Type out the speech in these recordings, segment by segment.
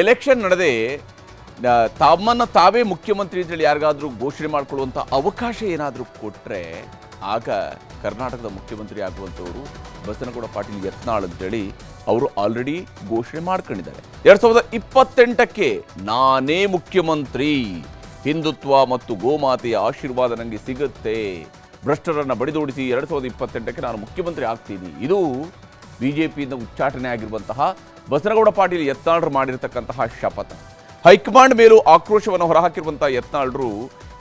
Election ನಡೆದೆ ತಮ್ಮನ್ನು ತಾವೇ ಮುಖ್ಯಮಂತ್ರಿ ಅಂತೇಳಿ ಯಾರಿಗಾದರೂ ಘೋಷಣೆ ಮಾಡ್ಕೊಳ್ಳುವಂಥ ಅವಕಾಶ ಏನಾದರೂ ಕೊಟ್ಟರೆ ಆಗ ಕರ್ನಾಟಕದ ಮುಖ್ಯಮಂತ್ರಿ ಆಗುವಂಥವರು ಬಸನಗೌಡ ಪಾಟೀಲ್ ಯತ್ನಾಳ್ ಅಂತೇಳಿ ಅವರು ಆಲ್ರೆಡಿ ಘೋಷಣೆ ಮಾಡ್ಕೊಂಡಿದ್ದಾರೆ. ಎರಡು ಸಾವಿರದ ಇಪ್ಪತ್ತೆಂಟಕ್ಕೆ ನಾನೇ ಮುಖ್ಯಮಂತ್ರಿ, ಹಿಂದುತ್ವ ಮತ್ತು ಗೋಮಾತೆಯ ಆಶೀರ್ವಾದ ನನಗೆ ಸಿಗುತ್ತೆ. ಭ್ರಷ್ಟರನ್ನು ಬಡಿದೋಡಿಸಿ ಎರಡ್ ಸಾವಿರದ ಇಪ್ಪತ್ತೆಂಟಕ್ಕೆ ನಾನು ಮುಖ್ಯಮಂತ್ರಿ ಆಗ್ತೀನಿ. ಇದು ಬಿಜೆಪಿಯಿಂದ ಉಚ್ಚಾಟನೆ ಆಗಿರುವಂತಹ ಬಸನಗೌಡ ಪಾಟೀಲ್ ಯತ್ನಾಳ್ರು ಮಾಡಿರತಕ್ಕಂತಹ ಶಪಥ. ಹೈಕಮಾಂಡ್ ಮೇಲೂ ಆಕ್ರೋಶವನ್ನು ಹೊರಹಾಕಿರುವಂತಹ ಯತ್ನಾಳ್ರು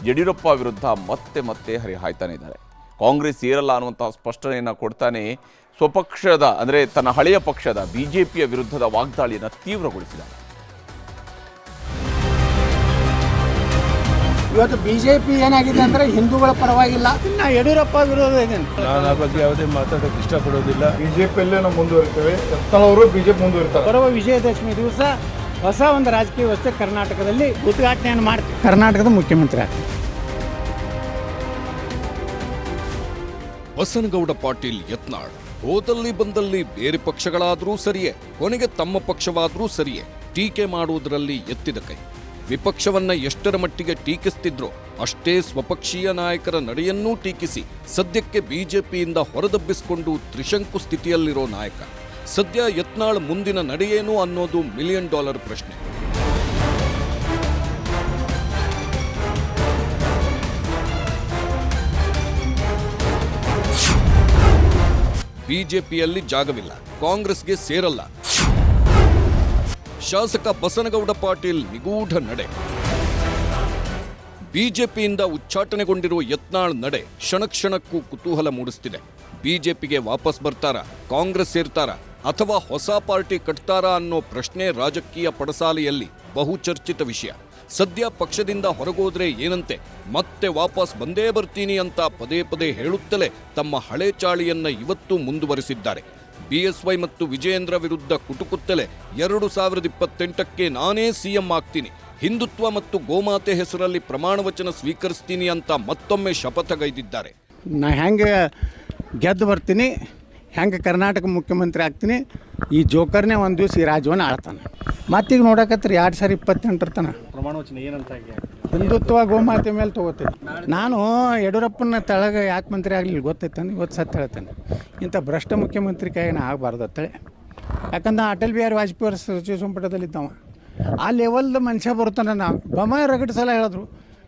ಯಡಿಯೂರಪ್ಪ ವಿರುದ್ಧ ಮತ್ತೆ ಮತ್ತೆ ಹರಿಹಾಯ್ತಾನೆ ಇದ್ದಾರೆ. ಕಾಂಗ್ರೆಸ್ ಏರಲ್ಲ ಅನ್ನುವಂತಹ ಸ್ಪಷ್ಟನೆಯನ್ನು ಕೊಡ್ತಾನೆ ಸ್ವಪಕ್ಷದ, ಅಂದರೆ ತನ್ನ ಹಳೆಯ ಪಕ್ಷದ ಬಿಜೆಪಿಯ ವಿರುದ್ಧದ ವಾಗ್ದಾಳಿಯನ್ನು ತೀವ್ರಗೊಳಿಸಿದ್ದಾರೆ. ಇವತ್ತು ಬಿ ಜೆ ಪಿ ಏನಾಗಿದೆ ಅಂದರೆ ಹಿಂದೂಗಳ ಪರವಾಗಿಲ್ಲ. ನಾ ಯಡಿಯೂರಪ್ಪ ವಿರೋಧ ಇದ್ದೇನೆ ನಾನು ಆ ಬಗ್ಗೆ ಯಾವುದೇ ಮಾತಾಡೋಕೆ ಇಷ್ಟಪಡೋದಿಲ್ಲ. ಬಿಜೆಪಿಯಲ್ಲೇ ನಾವು ಮುಂದುವರಿತೇವೆ. ಯತ್ನಾಳವರು ಬಿಜೆಪಿ ಮುಂದುವರಿತಾರೆ. ಬರುವ ವಿಜಯದಶಮಿ ದಿವಸ ಹೊಸ ಒಂದು ರಾಜಕೀಯ ವ್ಯವಸ್ಥೆ ಕರ್ನಾಟಕದಲ್ಲಿ ಉದ್ಘಾಟನೆಯನ್ನು ಮಾಡ್ತೀವಿ. ಕರ್ನಾಟಕದ ಮುಖ್ಯಮಂತ್ರಿ ಆಗ್ತೀವಿ ಬಸನಗೌಡ ಪಾಟೀಲ್ ಯತ್ನಾಳ್ ಹೋದಲ್ಲಿ ಬಂದಲ್ಲಿ ಬೇರೆ ಪಕ್ಷಗಳಾದರೂ ಸರಿಯೇ ಕೊನೆಗೆ ತಮ್ಮ ಪಕ್ಷವಾದರೂ ಸರಿಯೇ ಟೀಕೆ ಮಾಡುವುದರಲ್ಲಿ ಎತ್ತಿದ ಕೈ. ವಿಪಕ್ಷವನ್ನ ಎಷ್ಟರ ಮಟ್ಟಿಗೆ ಟೀಕಿಸ್ತಿದ್ರೋ ಅಷ್ಟೇ ಸ್ವಪಕ್ಷೀಯ ನಾಯಕರ ನಡೆಯನ್ನೂ ಟೀಕಿಸಿ ಸದ್ಯಕ್ಕೆ ಬಿಜೆಪಿಯಿಂದ ಹೊರದಬ್ಬಿಸಿಕೊಂಡು ತ್ರಿಶಂಕು ಸ್ಥಿತಿಯಲ್ಲಿರೋ ನಾಯಕ. ಸದ್ಯ ಯತ್ನಾಳ್ ಮುಂದಿನ ನಡೆಯೇನು ಅನ್ನೋದು ಮಿಲಿಯನ್ ಡಾಲರ್ ಪ್ರಶ್ನೆ. ಬಿಜೆಪಿಯಲ್ಲಿ ಜಾಗವಿಲ್ಲ. ಕಾಂಗ್ರೆಸ್ಗೆ ಸೇರಲ್ಲ. ಶಾಸಕ ಬಸನಗೌಡ ಪಾಟೀಲ್ ನಿಗೂಢ ನಡೆ. ಬಿಜೆಪಿಯಿಂದ ಉಚ್ಚಾಟನೆಗೊಂಡಿರುವ ಯತ್ನಾಳ್ ನಡೆ ಕ್ಷಣಕ್ಷಣಕ್ಕೂ ಕುತೂಹಲ ಮೂಡಿಸ್ತಿದೆ. ಬಿಜೆಪಿಗೆ ವಾಪಸ್ ಬರ್ತಾರಾ, ಕಾಂಗ್ರೆಸ್ ಸೇರ್ತಾರ, ಅಥವಾ ಹೊಸ ಪಾರ್ಟಿ ಕಟ್ತಾರಾ ಅನ್ನೋ ಪ್ರಶ್ನೆ ರಾಜಕೀಯ ಪಡಸಾಲೆಯಲ್ಲಿ ಬಹುಚರ್ಚಿತ ವಿಷಯ. ಸದ್ಯ ಪಕ್ಷದಿಂದ ಹೊರಗೋದ್ರೆ ಏನಂತೆ, ಮತ್ತೆ ವಾಪಸ್ ಬಂದೇ ಬರ್ತೀನಿ ಅಂತ ಪದೇ ಪದೇ ಹೇಳುತ್ತಲೇ ತಮ್ಮ ಹಳೆ ಚಾಳಿಯನ್ನ ಇವತ್ತು ಮುಂದುವರೆಸಿದ್ದಾರೆ. ಬಿಎಸ್ವೈ ಮತ್ತು ವಿಜಯೇಂದ್ರ ವಿರುದ್ಧ ಕುಟುಕುತ್ತಲೇ ಎರಡು ಸಾವಿರದ ಇಪ್ಪತ್ತೆಂಟಕ್ಕೆ ನಾನೇ ಸಿಎಂ ಆಗ್ತೀನಿ. ಹಿಂದುತ್ವ ಮತ್ತು ಗೋಮಾತೆ ಹೆಸರಲ್ಲಿ ಪ್ರಮಾಣ ವಚನ ಸ್ವೀಕರಿಸ್ತೀನಿ ಅಂತ ಮತ್ತೊಮ್ಮೆ ಶಪಥಗೈದಿದ್ದಾರೆ ನಾ ಹೆಂಗೆ ಗೆದ್ದು ಬರ್ತೀನಿ ಹೆಂಗೆ ಕರ್ನಾಟಕ ಮುಖ್ಯಮಂತ್ರಿ ಆಗ್ತೀನಿ ಈ ಜೋಕರ್ನೇ ಒಂದು ದಿವಸ ಈ ರಾಜ್ಯವನ್ನು ಆಳ್ತಾನೆ. ಮತ್ತೀಗ ನೋಡಕತ್ರಿ ಎರಡು ಸಾವಿರ ಇಪ್ಪತ್ತೆಂಟರ ತನ. ಹಿಂದುತ್ವ ಗೋಮಾತೆ ಮೇಲೆ ತಗೋತೀನಿ. ನಾನು ಯಡಿಯೂರಪ್ಪನ ತಳಗ ಯಾಕೆ ಮಂತ್ರಿ ಆಗಲಿಲ್ಲ ಗೊತ್ತೈತಾನೆ ಇವತ್ತು ಸತ್ತು ಹೇಳ್ತೇನೆ. ಇಂಥ ಭ್ರಷ್ಟ ಮುಖ್ಯಮಂತ್ರಿ ಕೈ ನಾ ಆಗಬಾರ್ದು ಅಂತೇಳಿ. ಯಾಕಂದ್ರೆ ಅಟಲ್ ಬಿಹಾರಿ ವಾಜಪೇಯಿ ಅವರು ಸಚಿವ ಸಂಪುಟದಲ್ಲಿದ್ದವ ಆ ಲೆವೆಲ್ದ ಮನುಷ್ಯ ಬರ್ತಾನೆ ನಾವು ಬೊಮ್ಮ ರಗಡ್ ಸಲ ಹೇಳಿದ್ರು,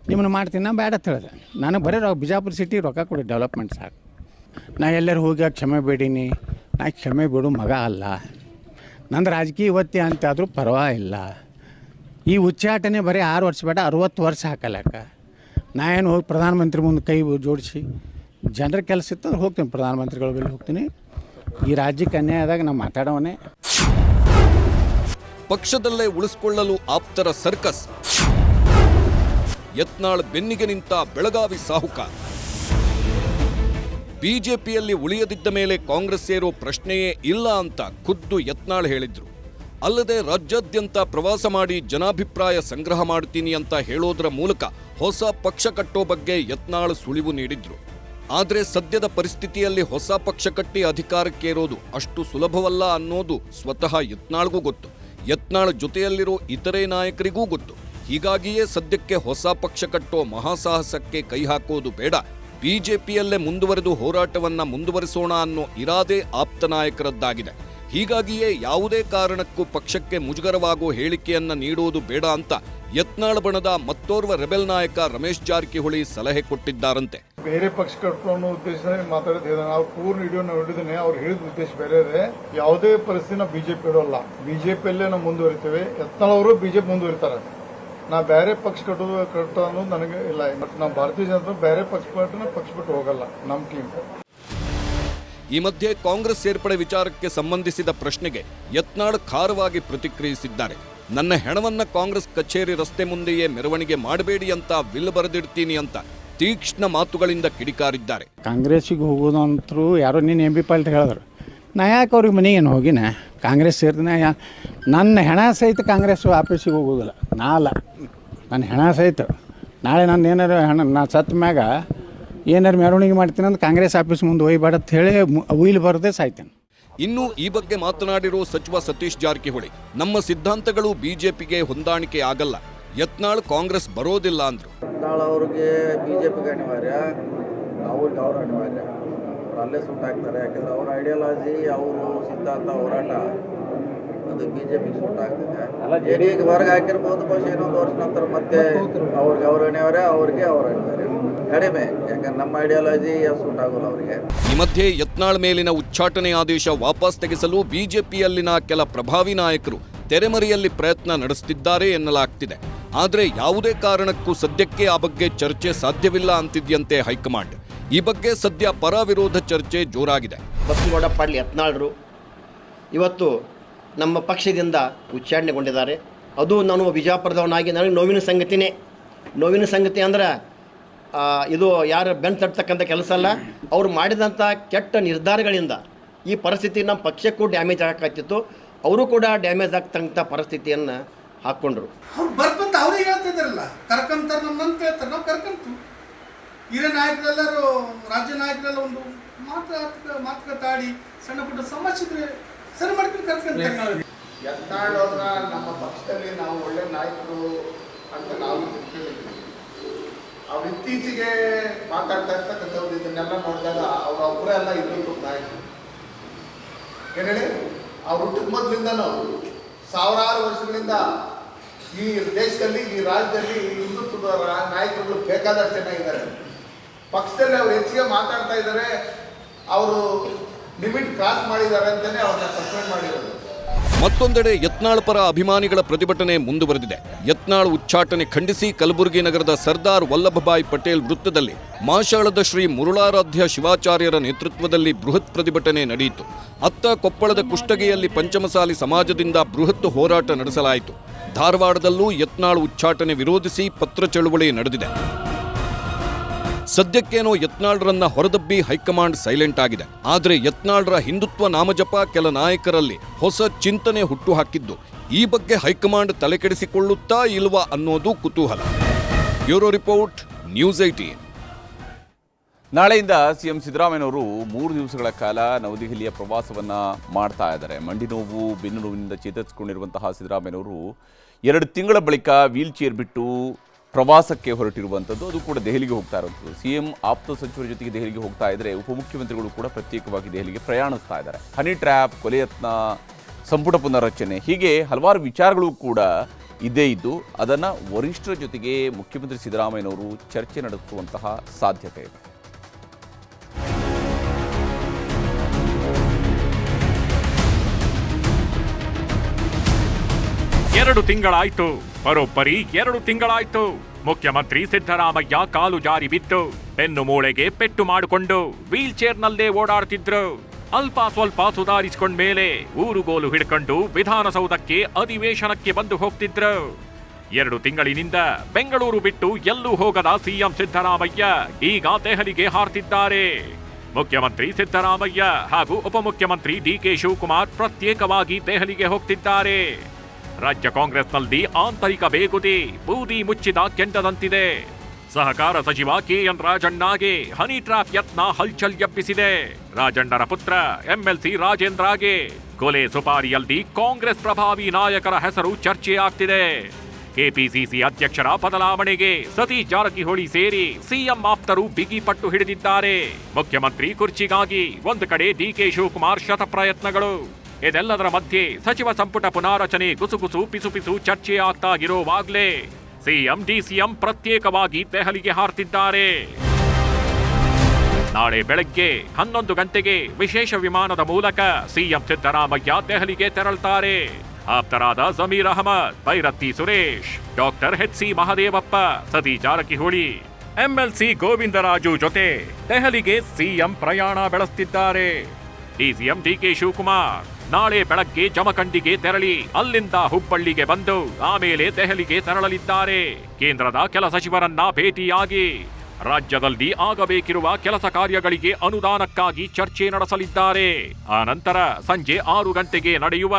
ನಿಮ್ಮನ್ನು ಮಾಡ್ತೀನಿ, ನಾ ಬೇಡ ಅಂತ ಹೇಳಿದೆ. ನಾನು ಬರೀ ರೊ, ಬಿಜಾಪುರ ಸಿಟಿ ರೊಕ್ಕ ಕೊಡಿ ಡೆವಲಪ್ಮೆಂಟ್ ಸಾಕು. ನಾ ಎಲ್ಲರೂ ಹೋಗಿ ಕ್ಷಮೆ ಬೇಡೀನಿ. ನಾ ಕ್ಷಮೆ ಬಿಡು ಮಗ ಅಲ್ಲ. ನಂದು ರಾಜಕೀಯ ಇವತ್ತೇ ಅಂತಾದರೂ ಪರವಾಗಿಲ್ಲ ಈ ಉಚ್ಚಾಟನೆ ಬರೀ ಆರು ವರ್ಷ ಬೇಡ, ಅರುವತ್ತು ವರ್ಷ ಹಾಕಲಕ್ಕ ನಾ ಏನು ಹೋಗಿ ಪ್ರಧಾನಮಂತ್ರಿ ಮುಂದೆ ಕೈ ಜೋಡಿಸಿ ಜನರ ಕೆಲಸ ಇತ್ತಂದ್ರೆ ಹೋಗ್ತೀನಿ, ಪ್ರಧಾನಮಂತ್ರಿಗಳ ಬಳಿ ಹೋಗ್ತೀನಿ. ಈ ರಾಜ್ಯಕ್ಕೆ ಅನ್ಯಾಯ ಆದಾಗ ನಾವು ಮಾತಾಡೋವನೇ. ಪಕ್ಷದಲ್ಲೇ ಉಳಿಸ್ಕೊಳ್ಳಲು ಆಪ್ತರ ಸರ್ಕಸ್. ಯತ್ನಾಳ್ ಬೆನ್ನಿಗೆ ನಿಂತ ಬೆಳಗಾವಿ ಸಾಹುಕಾರ. ಬಿಜೆಪಿಯಲ್ಲಿ ಉಳಿಯದಿದ್ದ ಮೇಲೆ ಕಾಂಗ್ರೆಸ್ ಸೇರೋ ಪ್ರಶ್ನೆಯೇ ಇಲ್ಲ ಅಂತ ಖುದ್ದು ಯತ್ನಾಳ್ ಹೇಳಿದ್ರು. ಅಲ್ಲದೆ ರಾಜ್ಯಾದ್ಯಂತ ಪ್ರವಾಸ ಮಾಡಿ ಜನಾಭಿಪ್ರಾಯ ಸಂಗ್ರಹ ಮಾಡ್ತೀನಿ ಅಂತ ಹೇಳೋದ್ರ ಮೂಲಕ ಹೊಸ ಪಕ್ಷ ಕಟ್ಟೋ ಬಗ್ಗೆ ಯತ್ನಾಳ್ ಸುಳಿವು ನೀಡಿದ್ರು. ಆದರೆ ಸದ್ಯದ ಪರಿಸ್ಥಿತಿಯಲ್ಲಿ ಹೊಸ ಪಕ್ಷ ಕಟ್ಟಿ ಅಧಿಕಾರಕ್ಕೇರೋದು ಅಷ್ಟು ಸುಲಭವಲ್ಲ ಅನ್ನೋದು ಸ್ವತಃ ಯತ್ನಾಳ್ಗೂ ಗೊತ್ತು. ಯತ್ನಾಳ್ ಜೊತೆಯಲ್ಲಿರೋ ಇತರೆ ನಾಯಕರಿಗೂ ಗೊತ್ತು. ಹೀಗಾಗಿಯೇ ಸದ್ಯಕ್ಕೆ ಹೊಸ ಪಕ್ಷ ಕಟ್ಟೋ ಮಹಾಸಾಹಸಕ್ಕೆ ಕೈ ಹಾಕೋದು ಬೇಡ. ಬಿಜೆಪಿಯಲ್ಲೇ ಮುಂದುವರೆದು ಹೋರಾಟವನ್ನ ಮುಂದುವರಿಸೋಣ ಅನ್ನೋ ಇರಾದೆ ಆಪ್ತ ನಾಯಕರದ್ದಾಗಿದೆ. ಹೀಗಾಗಿಯೇ ಯಾವುದೇ ಕಾರಣಕ್ಕೂ ಪಕ್ಷಕ್ಕೆ ಮುಜುಗರವಾಗೋ ಹೇಳಿಕೆಯನ್ನ ನೀಡುವುದು ಬೇಡ ಅಂತ ಯತ್ನಾಳ ಬಣದ ಮತ್ತೋರ್ವ ರೆಬೆಲ್ ನಾಯಕ ರಮೇಶ್ ಜಾರಕಿಹೊಳಿ ಸಲಹೆ ಕೊಟ್ಟಿದ್ದಾರಂತೆ. ಬೇರೆ ಪಕ್ಷ ಅನ್ನೋ ಉದ್ದೇಶದಲ್ಲಿ ಮಾತಾಡಿದ ನಾವು ಪೂರ್ಣ ವಿಡಿಯೋ ನೋಡಿದ್ದೇನೆ. ಅವ್ರು ಹೇಳಿದ ಉದ್ದೇಶ ಬೇರೆ ಇದೆ ಯಾವುದೇ ಪರಿಸ್ಥಿತಿ ನಾವು ಬಿಜೆಪಿ ಇಡೋಲ್ಲ ಬಿಜೆಪಿಯಲ್ಲೇ ನಾವು ಮುಂದುವರಿತೇವೆ. ಯತ್ನಾಳವರು ಬಿಜೆಪಿ ಮುಂದುವರಿತಾರೆ. ನಾ ಬೇರೆ ಪಕ್ಷ ಕಟ್ಟೋದು ಕಟ್ಟೋ ಅನ್ನೋದು ನನಗೆ ಇಲ್ಲ. ಬಟ್ ನಾವು ಭಾರತೀಯ ಜನತಾ ಬೇರೆ ಪಕ್ಷ ಪಟ್ಟನ ಪಕ್ಷ ಬಿಟ್ಟು ಹೋಗಲ್ಲ. ನಮ್ಮ ಟೀಮ್ ಈ ಮಧ್ಯೆ ಕಾಂಗ್ರೆಸ್ ಸೇರ್ಪಡೆ ವಿಚಾರಕ್ಕೆ ಸಂಬಂಧಿಸಿದ ಪ್ರಶ್ನೆಗೆ ಯತ್ನಾಳ್ ಖಾರವಾಗಿ ಪ್ರತಿಕ್ರಿಯಿಸಿದ್ದಾರೆ. ನನ್ನ ಹೆಣವನ್ನ ಕಾಂಗ್ರೆಸ್ ಕಚೇರಿ ರಸ್ತೆ ಮುಂದೆಯೇ ಮೆರವಣಿಗೆ ಮಾಡಬೇಡಿ ಅಂತ ವಿಲ್ ಬರೆದಿಡ್ತೀನಿ ಅಂತ ತೀಕ್ಷ್ಣ ಮಾತುಗಳಿಂದ ಕಿಡಿಕಾರಿದ್ದಾರೆ. ಕಾಂಗ್ರೆಸ್ಗೆ ಹೋಗೋದು ಅಂತರೂ ಯಾರೋ ನೀನು ಎಂ ಬಿ ಪಾಲ್ಟ್ ಹೇಳಿದ್ರು. ನಾ ಯಾಕೆ ಅವ್ರಿಗೆ ಮನೆಗೇನು ಹೋಗಿನ? ಕಾಂಗ್ರೆಸ್ ಸೇರಿದ ನನ್ನ ಹೆಣ ಸಹಿತ ಕಾಂಗ್ರೆಸ್ ಆಫೀಸಿಗೆ ಹೋಗೋದಿಲ್ಲ. ನಾ ಅಲ್ಲ. ನನ್ನ ಹೆಣ ಸಹಿತ. ನಾಳೆ ನಾನು ಏನಾರು ಹೆಣ ನಾ ಸತ್ತ ಮ್ಯಾಗ ಏನಾರು ಮೆರವಣಿಗೆ ಮಾಡ್ತೀನಿ ಅಂತ ಕಾಂಗ್ರೆಸ್ ಆಫೀಸ್ ಮುಂದೆ ಒಯ್ಯಬೇಡ ಅಂತ ಹೇಳಿ ಉಯ್ಲು ಬರದೆ ಸಾಯ್ತೇನೆ. ಇನ್ನು ಈ ಬಗ್ಗೆ ಮಾತನಾಡಿರೋ ಸಚಿವ ಸತೀಶ್ ಜಾರಕಿಹೊಳಿ ನಮ್ಮ ಸಿದ್ಧಾಂತಗಳು ಬಿಜೆಪಿಗೆ ಹೊಂದಾಣಿಕೆ ಆಗಲ್ಲ. ಯತ್ನಾಳ್ ಕಾಂಗ್ರೆಸ್ ಬರೋದಿಲ್ಲ ಅಂದ್ರು. ಯತ್ನಾಳ್ ಅವ್ರಿಗೆ ಬಿ ಜೆ ಪಿಗೆ ಅನಿವಾರ್ಯ ಅವ್ರಿಗೆ ಅವ್ರ ಅನಿವಾರ್ಯ. ಅವ್ರು ಅಲ್ಲೇ ಸೂಟ್ ಆಗ್ತಾರೆ ಯಾಕಂದ್ರೆ ಅವ್ರ ಐಡಿಯಾಲಜಿ ಅವರು ಸಿದ್ಧಾಂತ ಹೋರಾಟ ಅದು ಬಿಜೆಪಿ ಸೂಟ್ ಆಗ್ತದೆ. ಜೆ ಡಿ ಹೊರಗೆ ಹಾಕಿರ್ಬೋದು ಬಹುಶಃ ಇನ್ನೊಂದು ವರ್ಷ ನಂತರ ಮತ್ತೆ ಅವ್ರಿಗೆ ಅವ್ರ ಅನಿವಾರ್ಯ ಅವ್ರಿಗೆ ಅವ್ರ ಅನಿವಾರ್ಯ. ಕಡಿಮೆ ಯಾಕಂದ್ರೆ ನಮ್ಮ ಐಡಿಯಾಲಜಿ ಸೂಟ್ ಆಗೋಲ್ಲ ಅವರಿಗೆ. ಈ ಮಧ್ಯೆ ಯತ್ನಾಳ್ ಮೇಲಿನ ಉಚ್ಚಾಟನೆ ಆದೇಶ ವಾಪಸ್ ತೆಗೆಸಲು ಬಿಜೆಪಿಯಲ್ಲಿನ ಕೆಲ ಪ್ರಭಾವಿ ನಾಯಕರು ತೆರೆಮರೆಯಲ್ಲಿ ಪ್ರಯತ್ನ ನಡೆಸುತ್ತಿದ್ದಾರೆ ಎನ್ನಲಾಗ್ತಿದೆ. ಆದರೆ ಯಾವುದೇ ಕಾರಣಕ್ಕೂ ಸದ್ಯಕ್ಕೆ ಆ ಬಗ್ಗೆ ಚರ್ಚೆ ಸಾಧ್ಯವಿಲ್ಲ ಅಂತಿದ್ಯಂತೆ ಹೈಕಮಾಂಡ್. ಈ ಬಗ್ಗೆ ಸದ್ಯ ಪರ ವಿರೋಧ ಚರ್ಚೆ ಜೋರಾಗಿದೆ. ಬಸನಗೌಡ ಪಾಟೀಲ್ ಯತ್ನಾಳರು ಇವತ್ತು ನಮ್ಮ ಪಕ್ಷದಿಂದ ಉಚ್ಚಾಟನೆಗೊಂಡಿದ್ದಾರೆ ಅದು ನಾನು ಬಿಜಾಪುರದವನಾಗಿ ನನಗೆ ನೋವಿನ ಸಂಗತಿನೇ. ನೋವಿನ ಸಂಗತಿ ಅಂದ್ರೆ ಇದು ಯಾರು ಬೆನ್ ತಟ್ಟತಕ್ಕಂಥ ಕೆಲಸ ಅಲ್ಲ. ಅವ್ರು ಮಾಡಿದಂಥ ಕೆಟ್ಟ ನಿರ್ಧಾರಗಳಿಂದ ಈ ಪರಿಸ್ಥಿತಿ ನಮ್ಮ ಪಕ್ಷಕ್ಕೂ ಡ್ಯಾಮೇಜ್ ಆಗಕ್ಕಾಗ್ತಿತ್ತು ಅವರು ಕೂಡ ಡ್ಯಾಮೇಜ್ ಆಗ್ತಕ್ಕಂಥ ಪರಿಸ್ಥಿತಿಯನ್ನು ಹಾಕ್ಕೊಂಡ್ರು. ಅವ್ರು ಬರ್ಬಂತ ಅವ್ರಿಗೆ ಹೇಳ್ತಿದ್ರಲ್ಲ ಇದ್ದಾರಲ್ಲ ನಮ್ಮಂತ ಹೇಳ್ತಾರೆ ನಾವು ಕರ್ಕಂತು ಹಿರಿಯ ನಾಯಕರೆಲ್ಲರೂ ರಾಜ್ಯ ನಾಯಕರೆಲ್ಲ ಒಂದು ಮಾತು ಮಾತುಕತೆ ಆಡಿ ಸಣ್ಣ ಪುಟ್ಟ ಸಮಸ್ಯೆ ಇದ್ರೆ ಸರಿ ಮಾಡ್ಕೊಂಡು ಕರ್ಕೊಂತಾರೆ. ಯತ್ನಾಳ್ ನಮ್ಮ ಪಕ್ಷದಲ್ಲಿ ನಾವು ಒಳ್ಳೆ ನಾಯಕರು ಅಂತ ನಾವು ತಿಳ್ಕೊಂಡಿದ್ದೀವಿ. ಅವ್ರು ಇತ್ತೀಚೆಗೆ ಮಾತಾಡ್ತಾ ಇರ್ತಕ್ಕಂಥವ್ರು ಇದನ್ನೆಲ್ಲ ನೋಡಿದಾಗ ಅವ್ರ ಒಬ್ಬರೇ ಎಲ್ಲ ಇನ್ನೊಂದು ನಾಯಕರು. ಏನ್ ಹೇಳಿ? ಅವ್ರು ಹುಟ್ಟಿದ ಮೊದಲಿಂದನೂ ಸಾವಿರಾರು ವರ್ಷಗಳಿಂದ ಈ ದೇಶದಲ್ಲಿ, ಈ ರಾಜ್ಯದಲ್ಲಿ ಹಿಂದುತ್ವದ ನಾಯಕರುಗಳು ಬೇಕಾದಷ್ಟು ಜನ ಇದ್ದಾರೆ. ಪಕ್ಷದಲ್ಲಿ ಅವ್ರು ಹೆಚ್ಚಿಗೆ ಮಾತಾಡ್ತಾ ಇದ್ದಾರೆ, ಅವರು ಲಿಮಿಟ್ ಕ್ರಾಸ್ ಮಾಡಿದ್ದಾರೆ ಅಂತಲೇ ಅವ್ರನ್ನ ಸಸ್ಪೆಂಡ್ ಮಾಡಿರೋದು. ಮತ್ತೊಂದೆಡೆ ಯತ್ನಾಳ್ ಪರ ಅಭಿಮಾನಿಗಳ ಪ್ರತಿಭಟನೆ ಮುಂದುವರೆದಿದೆ. ಯತ್ನಾಳ್ ಉಚ್ಚಾಟನೆ ಖಂಡಿಸಿ ಕಲಬುರಗಿ ನಗರದ ಸರ್ದಾರ್ ವಲ್ಲಭಭಾಯ್ ಪಟೇಲ್ ವೃತ್ತದಲ್ಲಿ ಮಾಶಾಳದ ಶ್ರೀ ಮುರುಳಾರಾಧ್ಯ ಶಿವಾಚಾರ್ಯರ ನೇತೃತ್ವದಲ್ಲಿ ಬೃಹತ್ ಪ್ರತಿಭಟನೆ ನಡೆಯಿತು. ಅತ್ತ ಕೊಪ್ಪಳದ ಕುಷ್ಟಗಿಯಲ್ಲಿ ಪಂಚಮಸಾಲಿ ಸಮಾಜದಿಂದ ಬೃಹತ್ ಹೋರಾಟ ನಡೆಸಲಾಯಿತು. ಧಾರವಾಡದಲ್ಲೂ ಯತ್ನಾಳ್ ಉಚ್ಚಾಟನೆ ವಿರೋಧಿಸಿ ಪತ್ರ ಚಳುವಳಿ ನಡೆದಿದೆ. ಸದ್ಯಕ್ಕೇನೋ ಯತ್ನಾಳ್ರನ್ನ ಹೊರದಬ್ಬಿ ಹೈಕಮಾಂಡ್ ಸೈಲೆಂಟ್ ಆಗಿದೆ. ಆದರೆ ಯತ್ನಾಳ್ರ ಹಿಂದುತ್ವ ನಾಮಜಪ ಕೆಲ ನಾಯಕರಲ್ಲಿ ಹೊಸ ಚಿಂತನೆ ಹುಟ್ಟುಹಾಕಿದ್ದು. ಈ ಬಗ್ಗೆ ಹೈಕಮಾಂಡ್ ತಲೆಕೆಡಿಸಿಕೊಳ್ಳುತ್ತಾ ಇಲ್ವಾ ಅನ್ನೋದು ಕುತೂಹಲ. ಬ್ಯೂರೋ ರಿಪೋರ್ಟ್, ನ್ಯೂಸ್ ಏಟೀನ್ ನಾಳೆಯಿಂದ ಸಿಎಂ ಸಿದ್ದರಾಮಯ್ಯನವರು ಮೂರು ದಿವಸಗಳ ಕಾಲ ನವದೆಹಲಿಯ ಪ್ರವಾಸವನ್ನ ಮಾಡ್ತಾ ಇದ್ದಾರೆ. ಮಂಡಿ ನೋವು ಬೆನ್ನು ನೋವಿನಿಂದ ಚೇತರಿಸಿಕೊಂಡಿರುವಂತಹ ಸಿದ್ದರಾಮಯ್ಯನವರು ಎರಡು ತಿಂಗಳ ಬಳಿಕ ವೀಲ್ ಚೇರ್ ಬಿಟ್ಟು ಪ್ರವಾಸಕ್ಕೆ ಹೊರಟಿರುವಂಥದ್ದು ಅದು ಕೂಡ ದೆಹಲಿಗೆ ಹೋಗ್ತಾ ಇರುವಂಥದ್ದು ಸಿಎಂ ಆಪ್ತ ಸಚಿವರ ಜೊತೆಗೆ ದೆಹಲಿಗೆ ಹೋಗ್ತಾ ಇದ್ದರೆ ಉಪಮುಖ್ಯಮಂತ್ರಿಗಳು ಕೂಡ ಪ್ರತ್ಯೇಕವಾಗಿ ದೆಹಲಿಗೆ ಪ್ರಯಾಣಿಸ್ತಾ ಇದ್ದಾರೆ. ಹನಿ ಟ್ರ್ಯಾಪ್, ಕೊಲೆಯತ್ನ, ಸಂಪುಟ ಪುನರ್ರಚನೆ, ಹೀಗೆ ಹಲವಾರು ವಿಚಾರಗಳು ಕೂಡ ಇದೇ ಇದ್ದು, ಅದನ್ನು ವರಿಷ್ಠರ ಜೊತೆಗೆ ಮುಖ್ಯಮಂತ್ರಿ ಸಿದ್ದರಾಮಯ್ಯನವರು ಚರ್ಚೆ ನಡೆಸುವಂತಹ ಸಾಧ್ಯತೆ ಇದೆ. ಎರಡು ತಿಂಗಳಾಯ್ತು. ಬರೋಬ್ಬರಿ ಎರಡು ತಿಂಗಳಾಯ್ತು. ಮುಖ್ಯಮಂತ್ರಿ ಸಿದ್ದರಾಮಯ್ಯ ಕಾಲು ಜಾರಿ ಬಿತ್ತು. ಬೆನ್ನು ಮೂಳೆಗೆ ಪೆಟ್ಟು ಮಾಡಿಕೊಂಡು ವೀಲ್ ಚೇರ್ನಲ್ಲೇ ಓಡಾಡ್ತಿದ್ರು. ಅಲ್ಪ ಸ್ವಲ್ಪ ಸುಧಾರಿಸಿಕೊಂಡ ಮೇಲೆ ಊರುಗೋಲು ಹಿಡ್ಕೊಂಡು ವಿಧಾನಸೌಧಕ್ಕೆ ಅಧಿವೇಶನಕ್ಕೆ ಬಂದು ಹೋಗ್ತಿದ್ರು. ಎರಡು ತಿಂಗಳಿನಿಂದ ಬೆಂಗಳೂರು ಬಿಟ್ಟು ಎಲ್ಲೂ ಹೋಗದ ಸಿಎಂ ಸಿದ್ದರಾಮಯ್ಯ ಈಗ ದೆಹಲಿಗೆ ಹಾರ್ತಿದ್ದಾರೆ. ಮುಖ್ಯಮಂತ್ರಿ ಸಿದ್ದರಾಮಯ್ಯ ಹಾಗೂ ಉಪಮುಖ್ಯಮಂತ್ರಿ ಡಿಕೆ ಶಿವಕುಮಾರ್ ಪ್ರತ್ಯೇಕವಾಗಿ ದೆಹಲಿಗೆ ಹೋಗ್ತಿದ್ದಾರೆ. ರಾಜ್ಯ ಕಾಂಗ್ರೆಸ್ನಲ್ಲಿ ಆಂತರಿಕ ಬೇಗುದಿ ಬೂದಿ ಮುಚ್ಚಿದ ಕೆಂಡದಂತಿದೆ. ಸಹಕಾರ ಸಚಿವ ಕೆಎನ್ ರಾಜಣ್ಣಗೆ ಹನಿ ಟ್ರಾಪ್ ಯತ್ನ ಹಲ್ಚಲ್ ಎಬ್ಬಿಸಿದೆ. ರಾಜಣ್ಣರ ಪುತ್ರ ಎಂಎಲ್ಸಿ ರಾಜೇಂದ್ರಗೆ ಕೊಲೆ ಸುಪಾರಿಯಲ್ಲಿ ಕಾಂಗ್ರೆಸ್ ಪ್ರಭಾವಿ ನಾಯಕರ ಹೆಸರು ಚರ್ಚೆಯಾಗ್ತಿದೆ. ಕೆಪಿಸಿಸಿ ಅಧ್ಯಕ್ಷರ ಬದಲಾವಣೆಗೆ ಸತೀಶ್ ಜಾರಕಿಹೊಳಿ ಸೇರಿ ಸಿಎಂ ಆಪ್ತರು ಬಿಗಿ ಪಟ್ಟು ಹಿಡಿದಿದ್ದಾರೆ. ಮುಖ್ಯಮಂತ್ರಿ ಕುರ್ಚಿಗಾಗಿ ಒಂದು ಕಡೆ ಡಿಕೆ ಶಿವಕುಮಾರ್ ಶತ ಪ್ರಯತ್ನಗಳು ಇದೆಲ್ಲದರ ಮಧ್ಯೆ ಸಚಿವ ಸಂಪುಟ ಪುನಾರಚನೆ ಗುಸುಗುಸು ಪಿಸುಪಿಸು ಚರ್ಚೆ ಆಗ್ತಾ ಇರುವಾಗಲೇ ಸಿಎಂ, ಡಿಸಿಎಂ ಪ್ರತ್ಯೇಕವಾಗಿ ದೆಹಲಿಗೆ ಹಾರ್ತಿದ್ದಾರೆ. ನಾಳೆ ಬೆಳಗ್ಗೆ ಹನ್ನೊಂದು ಗಂಟೆಗೆ ವಿಶೇಷ ವಿಮಾನದ ಮೂಲಕ ಸಿಎಂ ಸಿದ್ದರಾಮಯ್ಯ ದೆಹಲಿಗೆ ತೆರಳುತ್ತಾರೆ ಆಪ್ತರಾದ Zameer Ahmed Byrathi Suresh, doctor H C Mahadevappa Sathi Jarkiholi, MLC Govindaraju ಜೊತೆ ದೆಹಲಿಗೆ ಸಿಎಂ ಪ್ರಯಾಣ ಬೆಳೆಸುತ್ತಿದ್ದಾರೆ ಡಿಸಿಎಂ ಡಿಕೆ ಶಿವಕುಮಾರ್ ನಾಳೆ ಬೆಳಗ್ಗೆ ಜಮಖಂಡಿಗೆ ತೆರಳಿ ಅಲ್ಲಿಂದ ಹುಬ್ಬಳ್ಳಿಗೆ ಬಂದು ಆಮೇಲೆ ದೆಹಲಿಗೆ ತೆರಳಲಿದ್ದಾರೆ. ಕೇಂದ್ರದ ಕೆಲ ಸಚಿವರನ್ನ ಭೇಟಿಯಾಗಿ ರಾಜ್ಯದಲ್ಲಿ ಆಗಬೇಕಿರುವ ಕೆಲಸ ಕಾರ್ಯಗಳಿಗೆ ಅನುದಾನಕ್ಕಾಗಿ ಚರ್ಚೆ ನಡೆಸಲಿದ್ದಾರೆ. ಆ ನಂತರ ಸಂಜೆ ಆರು ಗಂಟೆಗೆ ನಡೆಯುವ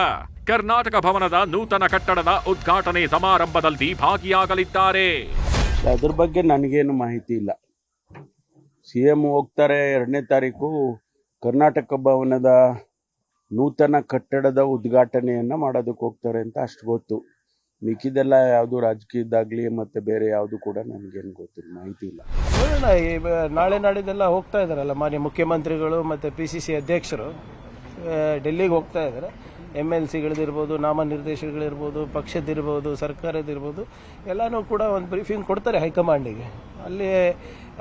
ಕರ್ನಾಟಕ ಭವನದ ನೂತನ ಕಟ್ಟಡದ ಉದ್ಘಾಟನೆ ಸಮಾರಂಭದಲ್ಲಿ ಭಾಗಿಯಾಗಲಿದ್ದಾರೆ. ಅದ್ರ ಬಗ್ಗೆ ನನಗೇನು ಮಾಹಿತಿ ಇಲ್ಲ. ಸಿ ಎಂ ಹೋಗ್ತಾರೆ ಎರಡನೇ ತಾರೀಕು. ಕರ್ನಾಟಕ ಭವನದ ನೂತನ ಕಟ್ಟಡದ ಉದ್ಘಾಟನೆಯನ್ನ ಮಾಡೋದಕ್ಕೆ ಹೋಗ್ತಾರೆ ಅಂತ ಅಷ್ಟು ಗೊತ್ತು. ಮಿಕ್ಕಿದೆಲ್ಲ ಯಾವುದು ರಾಜಕೀಯದಾಗ್ಲಿ ಮತ್ತೆ ಬೇರೆ ಯಾವುದು ಕೂಡ ನನಗೇನು ಗೊತ್ತಿಲ್ಲ, ಮಾಹಿತಿ ಇಲ್ಲ. ನಾಳೆ ನಾಡಿದ್ದೆಲ್ಲ ಹೋಗ್ತಾ ಇದ್ದಾರಲ್ಲ, ಮಾನ್ಯ ಮುಖ್ಯಮಂತ್ರಿಗಳು ಮತ್ತು ಪಿ ಸಿ ಸಿ ಅಧ್ಯಕ್ಷರು ಡೆಲ್ಲಿಗೆ ಹೋಗ್ತಾ ಇದ್ದಾರೆ. ಎಂ ಎಲ್ ಸಿಗಳದಿರ್ಬೋದು ನಾಮನಿರ್ದೇಶಕಗಳಿರ್ಬೋದು ಪಕ್ಷದಿರ್ಬೋದು ಸರ್ಕಾರದಿರ್ಬೋದು ಎಲ್ಲನೂ ಕೂಡ ಒಂದು ಬ್ರೀಫಿಂಗ್ ಕೊಡ್ತಾರೆ ಹೈಕಮಾಂಡಿಗೆ. ಅಲ್ಲಿ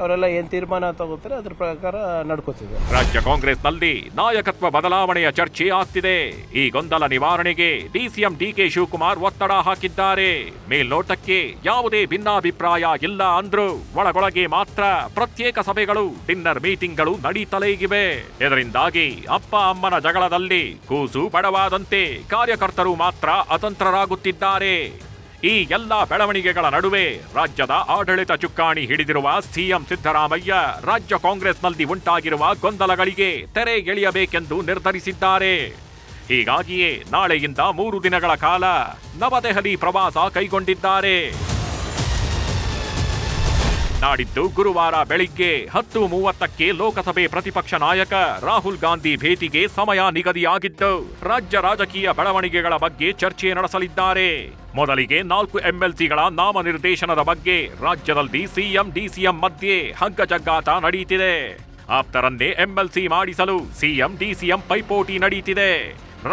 ಅವರೆಲ್ಲ ಏನು ತೀರ್ಮಾನ ತಗೋತಾರೆ, ಅದ್ರ ಪ್ರಕಾರ ನಡ್ಕೋತಿದೆ ರಾಜ್ಯ ಕಾಂಗ್ರೆಸ್ನಲ್ಲಿ ನಾಯಕತ್ವ ಬದಲಾವಣೆಯ ಚರ್ಚೆ ಆಗ್ತಿದೆ. ಈ ಗೊಂದಲ ನಿವಾರಣೆಗೆ ಡಿಸಿಎಂ ಡಿಕೆ ಶಿವಕುಮಾರ್ ಒತ್ತಡ ಹಾಕಿದ್ದಾರೆ. ಮೇಲ್ನೋಟಕ್ಕೆ ಯಾವುದೇ ಭಿನ್ನಾಭಿಪ್ರಾಯ ಇಲ್ಲ ಅಂದ್ರು, ಒಳಗೊಳಗೆ ಮಾತ್ರ ಪ್ರತ್ಯೇಕ ಸಭೆಗಳು, ಡಿನ್ನರ್ ಮೀಟಿಂಗ್ಗಳು ನಡೀತಲೇ ಇವೆ. ಇದರಿಂದಾಗಿ ಅಪ್ಪ ಅಮ್ಮನ ಜಗಳದಲ್ಲಿ ಕೂಸು ಬಡವಾದಂತೆ ಕಾರ್ಯಕರ್ತರು ಮಾತ್ರ ಅತಂತ್ರರಾಗುತ್ತಿದ್ದಾರೆ. ಈ ಎಲ್ಲ ಬೆಳವಣಿಗೆಗಳ ನಡುವೆ ರಾಜ್ಯದ ಆಡಳಿತ ಚುಕ್ಕಾಣಿ ಹಿಡಿದಿರುವ ಸಿಎಂ ಸಿದ್ದರಾಮಯ್ಯ ರಾಜ್ಯ ಕಾಂಗ್ರೆಸ್ನಲ್ಲಿ ಉಂಟಾಗಿರುವ ಗೊಂದಲಗಳಿಗೆ ತೆರೆ ಎಳೆಯಬೇಕೆಂದು ನಿರ್ಧರಿಸಿದ್ದಾರೆ. ಹೀಗಾಗಿಯೇ ನಾಳೆಯಿಂದ ಮೂರು ದಿನಗಳ ಕಾಲ ನವದೆಹಲಿ ಪ್ರವಾಸ ಕೈಗೊಂಡಿದ್ದಾರೆ. ನಾಡಿದ್ದು ಗುರುವಾರ ಬೆಳಿಗ್ಗೆ ಹತ್ತು ಮೂವತ್ತಕ್ಕೆ ಲೋಕಸಭೆ ಪ್ರತಿಪಕ್ಷ ನಾಯಕ ರಾಹುಲ್ ಗಾಂಧಿ ಭೇಟಿಗೆ ಸಮಯ ನಿಗದಿಯಾಗಿದ್ದು, ರಾಜ್ಯ ರಾಜಕೀಯ ಬೆಳವಣಿಗೆಗಳ ಬಗ್ಗೆ ಚರ್ಚೆ ನಡೆಸಲಿದ್ದಾರೆ. ಮೊದಲಿಗೆ ನಾಲ್ಕು ಎಂಎಲ್ಸಿಗಳ ನಾಮನಿರ್ದೇಶನದ ಬಗ್ಗೆ ರಾಜ್ಯದಲ್ಲಿ ಸಿಎಂ, ಡಿಸಿಎಂ ಮಧ್ಯೆ ಹಗ್ಗಜಗ್ಗಾಟ ನಡೆಯುತ್ತಿದೆ ಆಪ್ತರನ್ನೇ ಎಂಎಲ್ಸಿ ಮಾಡಿಸಲು ಸಿಎಂ, ಡಿಸಿಎಂ ಪೈಪೋಟಿ ನಡೆಯುತ್ತಿದೆ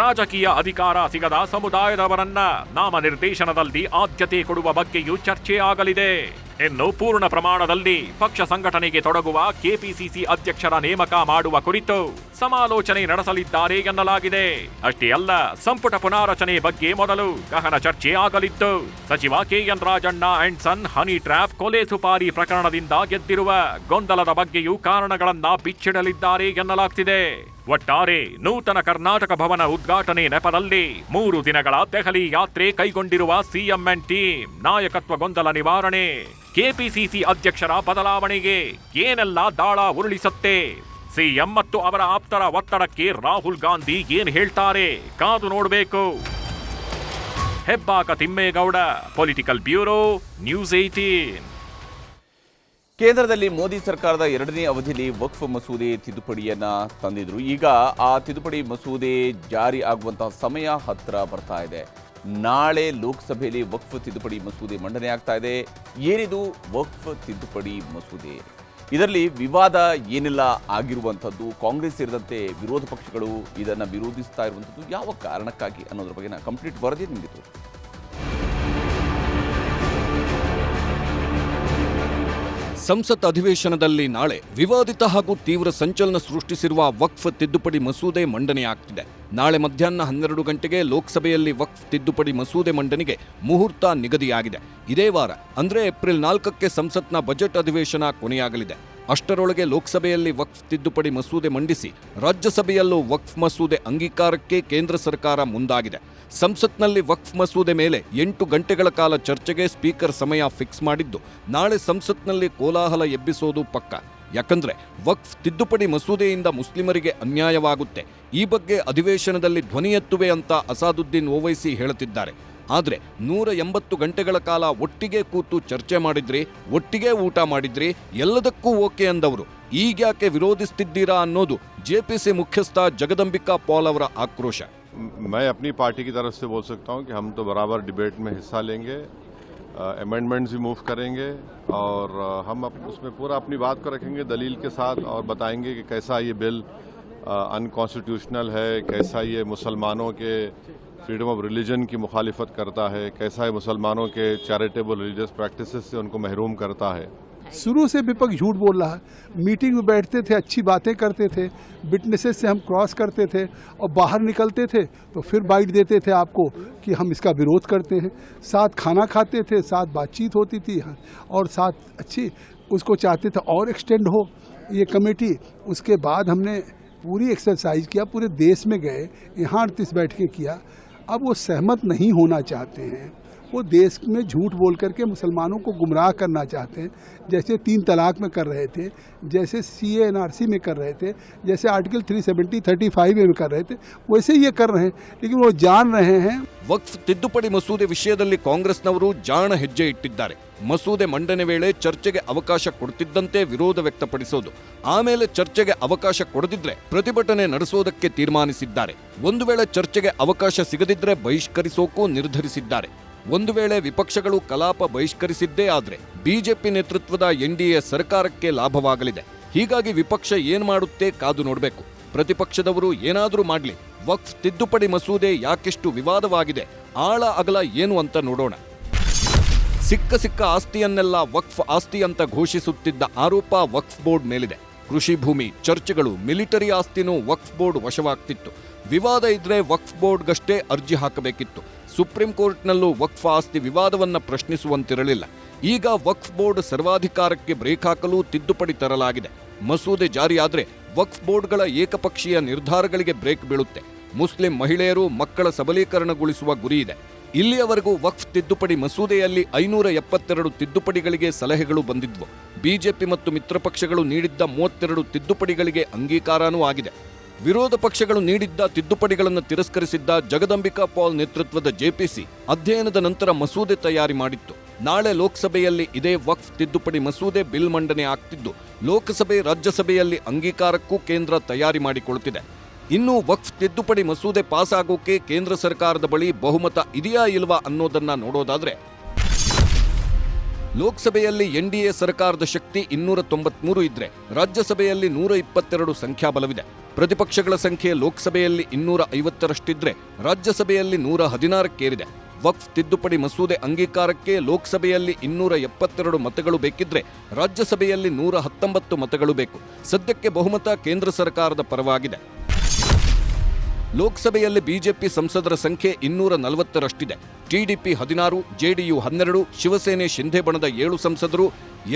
ರಾಜಕೀಯ ಅಧಿಕಾರ ಸಿಗದ ಸಮುದಾಯದವರನ್ನ ನಾಮನಿರ್ದೇಶನದಲ್ಲಿ ಆದ್ಯತೆ ಕೊಡುವ ಬಗ್ಗೆಯೂ ಚರ್ಚೆ ಆಗಲಿದೆ. ಇನ್ನು ಪೂರ್ಣ ಪ್ರಮಾಣದಲ್ಲಿ ಪಕ್ಷ ಸಂಘಟನೆಗೆ ತೊಡಗುವ ಕೆಪಿಸಿಸಿ ಅಧ್ಯಕ್ಷರ ನೇಮಕ ಮಾಡುವ ಕುರಿತು. ಸಮಾಲೋಚನೆ ನಡೆಸಲಿದ್ದಾರೆ ಎನ್ನಲಾಗಿದೆ. ಅಷ್ಟೇ ಅಲ್ಲ, ಸಂಪುಟ ಪುನಾರಚನೆ ಬಗ್ಗೆ ಮೊದಲು ಗಹನ ಚರ್ಚೆ ಆಗಲಿತ್ತು. ಸಚಿವ KN Rajanna and son honey trap ಕೊಲೆ ಸುಪಾರಿ ಪ್ರಕರಣದಿಂದ ಗೆದ್ದಿರುವ ಗೊಂದಲದ ಬಗ್ಗೆಯೂ ಕಾರಣಗಳನ್ನ ಬಿಚ್ಚಿಡಲಿದ್ದಾರೆ ಎನ್ನಲಾಗ್ತಿದೆ. ಒಟ್ಟಾರೆ ನೂತನ ಕರ್ನಾಟಕ ಭವನ ಉದ್ಘಾಟನೆ ನೆಪದಲ್ಲಿ ಮೂರು ದಿನಗಳ ದೆಹಲಿ ಯಾತ್ರೆ ಕೈಗೊಂಡಿರುವ ಸಿಎಂ ಅಂಡ್ ಟೀಮ್, ನಾಯಕತ್ವ ಗೊಂದಲ ನಿವಾರಣೆ, ಕೆಪಿಸಿಸಿ ಅಧ್ಯಕ್ಷರ ಬದಲಾವಣೆಗೆ ಏನೆಲ್ಲ ದಾಳ ಉರುಳಿಸುತ್ತೆ? ಸಿಎಂ ಮತ್ತು ಅವರ ಆಪ್ತರ ಒತ್ತಡಕ್ಕೆ ರಾಹುಲ್ ಗಾಂಧಿ ಏನ್ ಹೇಳ್ತಾರೆ? ಕಾದು ನೋಡಬೇಕು. Hebbaka Thimmegowda political bureau news eighteen ಕೇಂದ್ರದಲ್ಲಿ ಮೋದಿ ಸರ್ಕಾರದ ಎರಡನೇ ಅವಧಿಯಲ್ಲಿ ವಕ್ಫ್ ಮಸೂದೆ ತಿದ್ದುಪಡಿಯನ್ನ ತಂದಿದ್ರು. ಈಗ ಆ ತಿದ್ದುಪಡಿ ಮಸೂದೆ ಜಾರಿ ಆಗುವಂತಹ ಸಮಯ ಹತ್ರ ಬರ್ತಾ ಇದೆ. ನಾಳೆ ಲೋಕಸಭೆಯಲ್ಲಿ ವಕ್ಫ್ ತಿದ್ದುಪಡಿ ಮಸೂದೆ ಮಂಡನೆ ಆಗ್ತಾ ಇದೆ. ಏನಿದು ವಕ್ಫ್ ತಿದ್ದುಪಡಿ ಮಸೂದೆ? ಇದರಲ್ಲಿ ವಿವಾದ ಏನೆಲ್ಲ ಆಗಿರುವಂಥದ್ದು, ಕಾಂಗ್ರೆಸ್ ಸೇರಿದಂತೆ ವಿರೋಧ ಪಕ್ಷಗಳು ಇದನ್ನು ವಿರೋಧಿಸ್ತಾ ಇರುವಂಥದ್ದು ಯಾವ ಕಾರಣಕ್ಕಾಗಿ ಅನ್ನೋದ್ರ ಬಗ್ಗೆ ಕಂಪ್ಲೀಟ್ ವರದಿ ನಿಮಗೆ ತೋರಿಸ್ತೀನಿ. ಸಂಸತ್ ಅಧಿವೇಶನದಲ್ಲಿ ನಾಳೆ ವಿವಾದಿತ ಹಾಗೂ ತೀವ್ರ ಸಂಚಲನ ಸೃಷ್ಟಿಸಿರುವ ವಕ್ಫ್ ತಿದ್ದುಪಡಿ ಮಸೂದೆ ಮಂಡನೆಯಾಗ್ತಿದೆ ನಾಳೆ ಮಧ್ಯಾಹ್ನ ಹನ್ನೆರಡು ಗಂಟೆಗೆ ಲೋಕಸಭೆಯಲ್ಲಿ ವಕ್ಫ್ ತಿದ್ದುಪಡಿ ಮಸೂದೆ ಮಂಡನೆಗೆ ಮುಹೂರ್ತ ನಿಗದಿಯಾಗಿದೆ. ಇದೇ ವಾರ, ಅಂದರೆ ಏಪ್ರಿಲ್ ನಾಲ್ಕಕ್ಕೆ ಸಂಸತ್ನ ಬಜೆಟ್ ಅಧಿವೇಶನ ಕೊನೆಯಾಗಲಿದೆ. ಅಷ್ಟರೊಳಗೆ ಲೋಕಸಭೆಯಲ್ಲಿ ವಕ್ಫ್ ತಿದ್ದುಪಡಿ ಮಸೂದೆ ಮಂಡಿಸಿ ರಾಜ್ಯಸಭೆಯಲ್ಲೂ ವಕ್ಫ್ ಮಸೂದೆ ಅಂಗೀಕಾರಕ್ಕೆ ಕೇಂದ್ರ ಸರ್ಕಾರ ಮುಂದಾಗಿದೆ. ಸಂಸತ್ನಲ್ಲಿ ವಕ್ಫ್ ಮಸೂದೆ ಮೇಲೆ ಎಂಟು ಗಂಟೆಗಳ ಕಾಲ ಚರ್ಚೆಗೆ ಸ್ಪೀಕರ್ ಸಮಯ ಫಿಕ್ಸ್ ಮಾಡಿದ್ದು, ನಾಳೆ ಸಂಸತ್ನಲ್ಲಿ ಕೋಲಾಹಲ ಎಬ್ಬಿಸೋದು ಪಕ್ಕ. ಯಾಕಂದ್ರೆ ವಕ್ಫ್ ತಿದ್ದುಪಡಿ ಮಸೂದೆಯಿಂದ ಮುಸ್ಲಿಮರಿಗೆ ಅನ್ಯಾಯವಾಗುತ್ತೆ. ಈ ಬಗ್ಗೆ ಅಧಿವೇಶನದಲ್ಲಿ ಧ್ವನಿ ಎತ್ತುವೆ ಅಂತ ಅಸಾದುದ್ದೀನ್ ಓವೈಸಿ ಹೇಳುತ್ತಿದ್ದಾರೆ. ಆದ್ರೆ ನೂರ ಎಂಬತ್ತು ಗಂಟೆಗಳ ಕಾಲ ಒಟ್ಟಿಗೆ ಕೂತು ಚರ್ಚೆ ಮಾಡಿದ್ರಿ ಒಟ್ಟಿಗೆ ಊಟ ಮಾಡಿದ್ರಿ ಎಲ್ಲದಕ್ಕೂ ಓಕೆ ಅಂದವರು ಈಗ್ಯಾಕೆ ವಿರೋಧಿಸ್ತಿದ್ದೀರಾ ಅನ್ನೋದು ಜೆಪಿಸಿ ಮುಖ್ಯಸ್ಥ ಜಗದಂಬಿಕಾ ಪಾಲ್ ಅವರ ಆಕ್ರೋಶ मैं अपनी पार्टी की तरफ से बोल सकता हूं कि हम तो बराबर डिबेट में हिस्सा लेंगे अमेंडमेंट्स भी मूव करेंगे और अ, हम अप, उसमें पूरा अपनी बात को रखेंगे दलील के साथ और बताएंगे कि कैसा ये बिल अनकॉन्स्टिट्यूशनल है, कैसा ये मुसलमानों के फ्रीडम ऑफ़ रिलीजन की मुखालिफत करता है, कैसा ये मुसलमानों के चैरिटेबल रिलीजियस प्रैक्टिस से उनको महरूम करता है। शुरू से विपक्ष झूठ बोल रहा है। मीटिंग में बैठते थे, अच्छी बातें करते थे विटनेसेस से हम क्रॉस करते थे, और बाहर निकलते थे तो फिर बाइट देते थे आपको कि हम इसका विरोध करते हैं। साथ खाना खाते थे, साथ बातचीत होती थी और साथ अच्छी, उसको चाहते थे और एक्सटेंड हो। ये कमेटी उसके बाद हमने पूरी एक्सरसाइज किया, पूरे देश में गए यहाँ अड़तीस बैठकें किया, अब वो सहमत नहीं होना चाहते हैं। वो देश में झूठ बोल करके मुसलमानों को गुमराह करना चाहते हैं जैसे तीन तलाक में कर रहे थे जैसे सी एन आर सी में कर रहे थे जैसे आर्टिकल 370 35 में कर रहे थे वैसे ये कर रहे हैं लेकिन वो जान रहे हैं ವಕ್ಫ್ ತಿದ್ದುಪಡಿ ಮಸೂದೆ ವಿಷಯದಲ್ಲಿ ಕಾಂಗ್ರೆಸ್ನವರು ಜಾಣ ಹೆಜ್ಜೆ ಇಟ್ಟಿದ್ದಾರೆ ಮಸೂದೆ ಮಂಡನೆ ವೇಳೆ ಚರ್ಚೆಗೆ ಅವಕಾಶ ಕೊಡ್ತಿದ್ದಂತೆ ವಿರೋಧ ವ್ಯಕ್ತಪಡಿಸೋದು ಆಮೇಲೆ ಚರ್ಚೆಗೆ ಅವಕಾಶ ಕೊಡದಿದ್ರೆ ಪ್ರತಿಭಟನೆ ನಡೆಸೋದಕ್ಕೆ ತೀರ್ಮಾನಿಸಿದ್ದಾರೆ ಒಂದು ವೇಳೆ ಚರ್ಚೆಗೆ ಅವಕಾಶ ಸಿಗದಿದ್ರೆ ಬಹಿಷ್ಕರಿಸೋಕೂ ನಿರ್ಧರಿಸಿದ್ದಾರೆ ಒಂದು ವೇಳೆ ವಿಪಕ್ಷಗಳು ಕಲಾಪ ಬಹಿಷ್ಕರಿಸಿದ್ದೇ ಆದರೆ ಬಿಜೆಪಿ ನೇತೃತ್ವದ ಎನ್ಡಿಎ ಸರ್ಕಾರಕ್ಕೆ ಲಾಭವಾಗಲಿದೆ. ಹೀಗಾಗಿ ವಿಪಕ್ಷ ಏನ್ ಮಾಡುತ್ತೆ ಕಾದು ನೋಡಬೇಕು. ಪ್ರತಿಪಕ್ಷದವರು ಏನಾದರೂ ಮಾಡ್ಲಿ. ವಕ್ಫ್ ತಿದ್ದುಪಡಿ ಮಸೂದೆ ಯಾಕೆಷ್ಟು ವಿವಾದವಾಗಿದೆ, ಆಳ ಅಗಲ ಏನು ಅಂತ ನೋಡೋಣ. ಸಿಕ್ಕ ಸಿಕ್ಕ ಆಸ್ತಿಯನ್ನೆಲ್ಲ ವಕ್ಫ್ ಆಸ್ತಿ ಅಂತ ಘೋಷಿಸುತ್ತಿದ್ದ ಆರೋಪ ವಕ್ಫ್ ಬೋರ್ಡ್ ಮೇಲಿದೆ. ಕೃಷಿ ಭೂಮಿ ಚರ್ಚ್ಗಳು ಮಿಲಿಟರಿ ಆಸ್ತಿನೂ ವಕ್ಫ್ ಬೋರ್ಡ್ ವಶವಾಗ್ತಿತ್ತು. ವಿವಾದ ಇದ್ರೆ ವಕ್ಫ್ ಬೋರ್ಡ್ಗಷ್ಟೇ ಅರ್ಜಿ ಹಾಕಬೇಕಿತ್ತು. ಸುಪ್ರೀಂ ಕೋರ್ಟ್ನಲ್ಲೂ ವಕ್ಫ್ ಆಸ್ತಿ ವಿವಾದವನ್ನು ಪ್ರಶ್ನಿಸುವಂತಿರಲಿಲ್ಲ. ಈಗ ವಕ್ಫ್ ಬೋರ್ಡ್ ಸರ್ವಾಧಿಕಾರಕ್ಕೆ ಬ್ರೇಕ್ ಹಾಕಲು ತಿದ್ದುಪಡಿ ತರಲಾಗಿದೆ. ಮಸೂದೆ ಜಾರಿಯಾದರೆ ವಕ್ಫ್ ಬೋರ್ಡ್ಗಳ ಏಕಪಕ್ಷೀಯ ನಿರ್ಧಾರಗಳಿಗೆ ಬ್ರೇಕ್ ಬೀಳುತ್ತೆ. ಮುಸ್ಲಿಂ ಮಹಿಳೆಯರು ಮಕ್ಕಳ ಸಬಲೀಕರಣಗೊಳಿಸುವ ಗುರಿ ಇದೆ. ಇಲ್ಲಿಯವರೆಗೂ ವಕ್ಫ್ ತಿದ್ದುಪಡಿ ಮಸೂದೆಯಲ್ಲಿ ಐನೂರ ಎಪ್ಪತ್ತೆರಡು ತಿದ್ದುಪಡಿಗಳಿಗೆ ಸಲಹೆಗಳು ಬಂದಿದ್ವು. ಬಿಜೆಪಿ ಮತ್ತು ಮಿತ್ರಪಕ್ಷಗಳು ನೀಡಿದ್ದ ಮೂವತ್ತೆರಡು ತಿದ್ದುಪಡಿಗಳಿಗೆ ಅಂಗೀಕಾರನೂ ಆಗಿದೆ. ವಿರೋಧ ಪಕ್ಷಗಳು ನೀಡಿದ್ದ ತಿದ್ದುಪಡಿಗಳನ್ನು ತಿರಸ್ಕರಿಸಿದ್ದ ಜಗದಂಬಿಕಾ ಪಾಲ್ ನೇತೃತ್ವದ ಜೆಪಿಸಿ ಅಧ್ಯಯನದ ನಂತರ ಮಸೂದೆ ತಯಾರಿ ಮಾಡಿತ್ತು. ನಾಳೆ ಲೋಕಸಭೆಯಲ್ಲಿ ಇದೇ ವಕ್ಫ್ ತಿದ್ದುಪಡಿ ಮಸೂದೆ ಬಿಲ್ ಮಂಡನೆ ಆಗ್ತಿದ್ದು, ಲೋಕಸಭೆ, ರಾಜ್ಯಸಭೆಯಲ್ಲಿ ಅಂಗೀಕಾರಕ್ಕೂ ಕೇಂದ್ರ ತಯಾರಿ ಮಾಡಿಕೊಳ್ಳುತ್ತಿದೆ. ಇನ್ನು ವಕ್ಫ್ ತಿದ್ದುಪಡಿ ಮಸೂದೆ ಪಾಸ್ ಆಗೋಕೆ ಕೇಂದ್ರ ಸರ್ಕಾರದ ಬಳಿ ಬಹುಮತ ಇದೆಯಾ ಇಲ್ವಾ ಅನ್ನೋದನ್ನ ನೋಡೋದಾದ್ರೆ, ಲೋಕಸಭೆಯಲ್ಲಿ ಎನ್ಡಿಎ ಸರ್ಕಾರದ ಶಕ್ತಿ ಇನ್ನೂರ ತೊಂಬತ್ಮೂರು ಇದ್ರೆ, ರಾಜ್ಯಸಭೆಯಲ್ಲಿ ನೂರ ಇಪ್ಪತ್ತೆರಡು ಸಂಖ್ಯಾಬಲವಿದೆ. ಪ್ರತಿಪಕ್ಷಗಳ ಸಂಖ್ಯೆ ಲೋಕಸಭೆಯಲ್ಲಿ ಇನ್ನೂರ ಐವತ್ತರಷ್ಟಿದ್ರೆ ರಾಜ್ಯಸಭೆಯಲ್ಲಿ ನೂರ ಹದಿನಾರಕ್ಕೇರಿದೆ ವಕ್ಫ್ ತಿದ್ದುಪಡಿ ಮಸೂದೆ ಅಂಗೀಕಾರಕ್ಕೆ ಲೋಕಸಭೆಯಲ್ಲಿ ಇನ್ನೂರ ಎಪ್ಪತ್ತೆರಡು ಮತಗಳು ಬೇಕಿದ್ರೆ ರಾಜ್ಯಸಭೆಯಲ್ಲಿ ನೂರ ಹತ್ತೊಂಬತ್ತು ಮತಗಳು ಬೇಕು. ಸದ್ಯಕ್ಕೆ ಬಹುಮತ ಕೇಂದ್ರ ಸರ್ಕಾರದ ಪರವಾಗಿದೆ. ಲೋಕಸಭೆಯಲ್ಲಿ ಬಿಜೆಪಿ ಸಂಸದರ ಸಂಖ್ಯೆ ಇನ್ನೂರ ನಲವತ್ತರಷ್ಟಿದೆ. ಟಿಡಿಪಿ ಹದಿನಾರು, ಜೆಡಿಯು ಹನ್ನೆರಡು, ಶಿವಸೇನೆ ಶಿಂಧೆ ಬಣದ ಏಳು ಸಂಸದರು,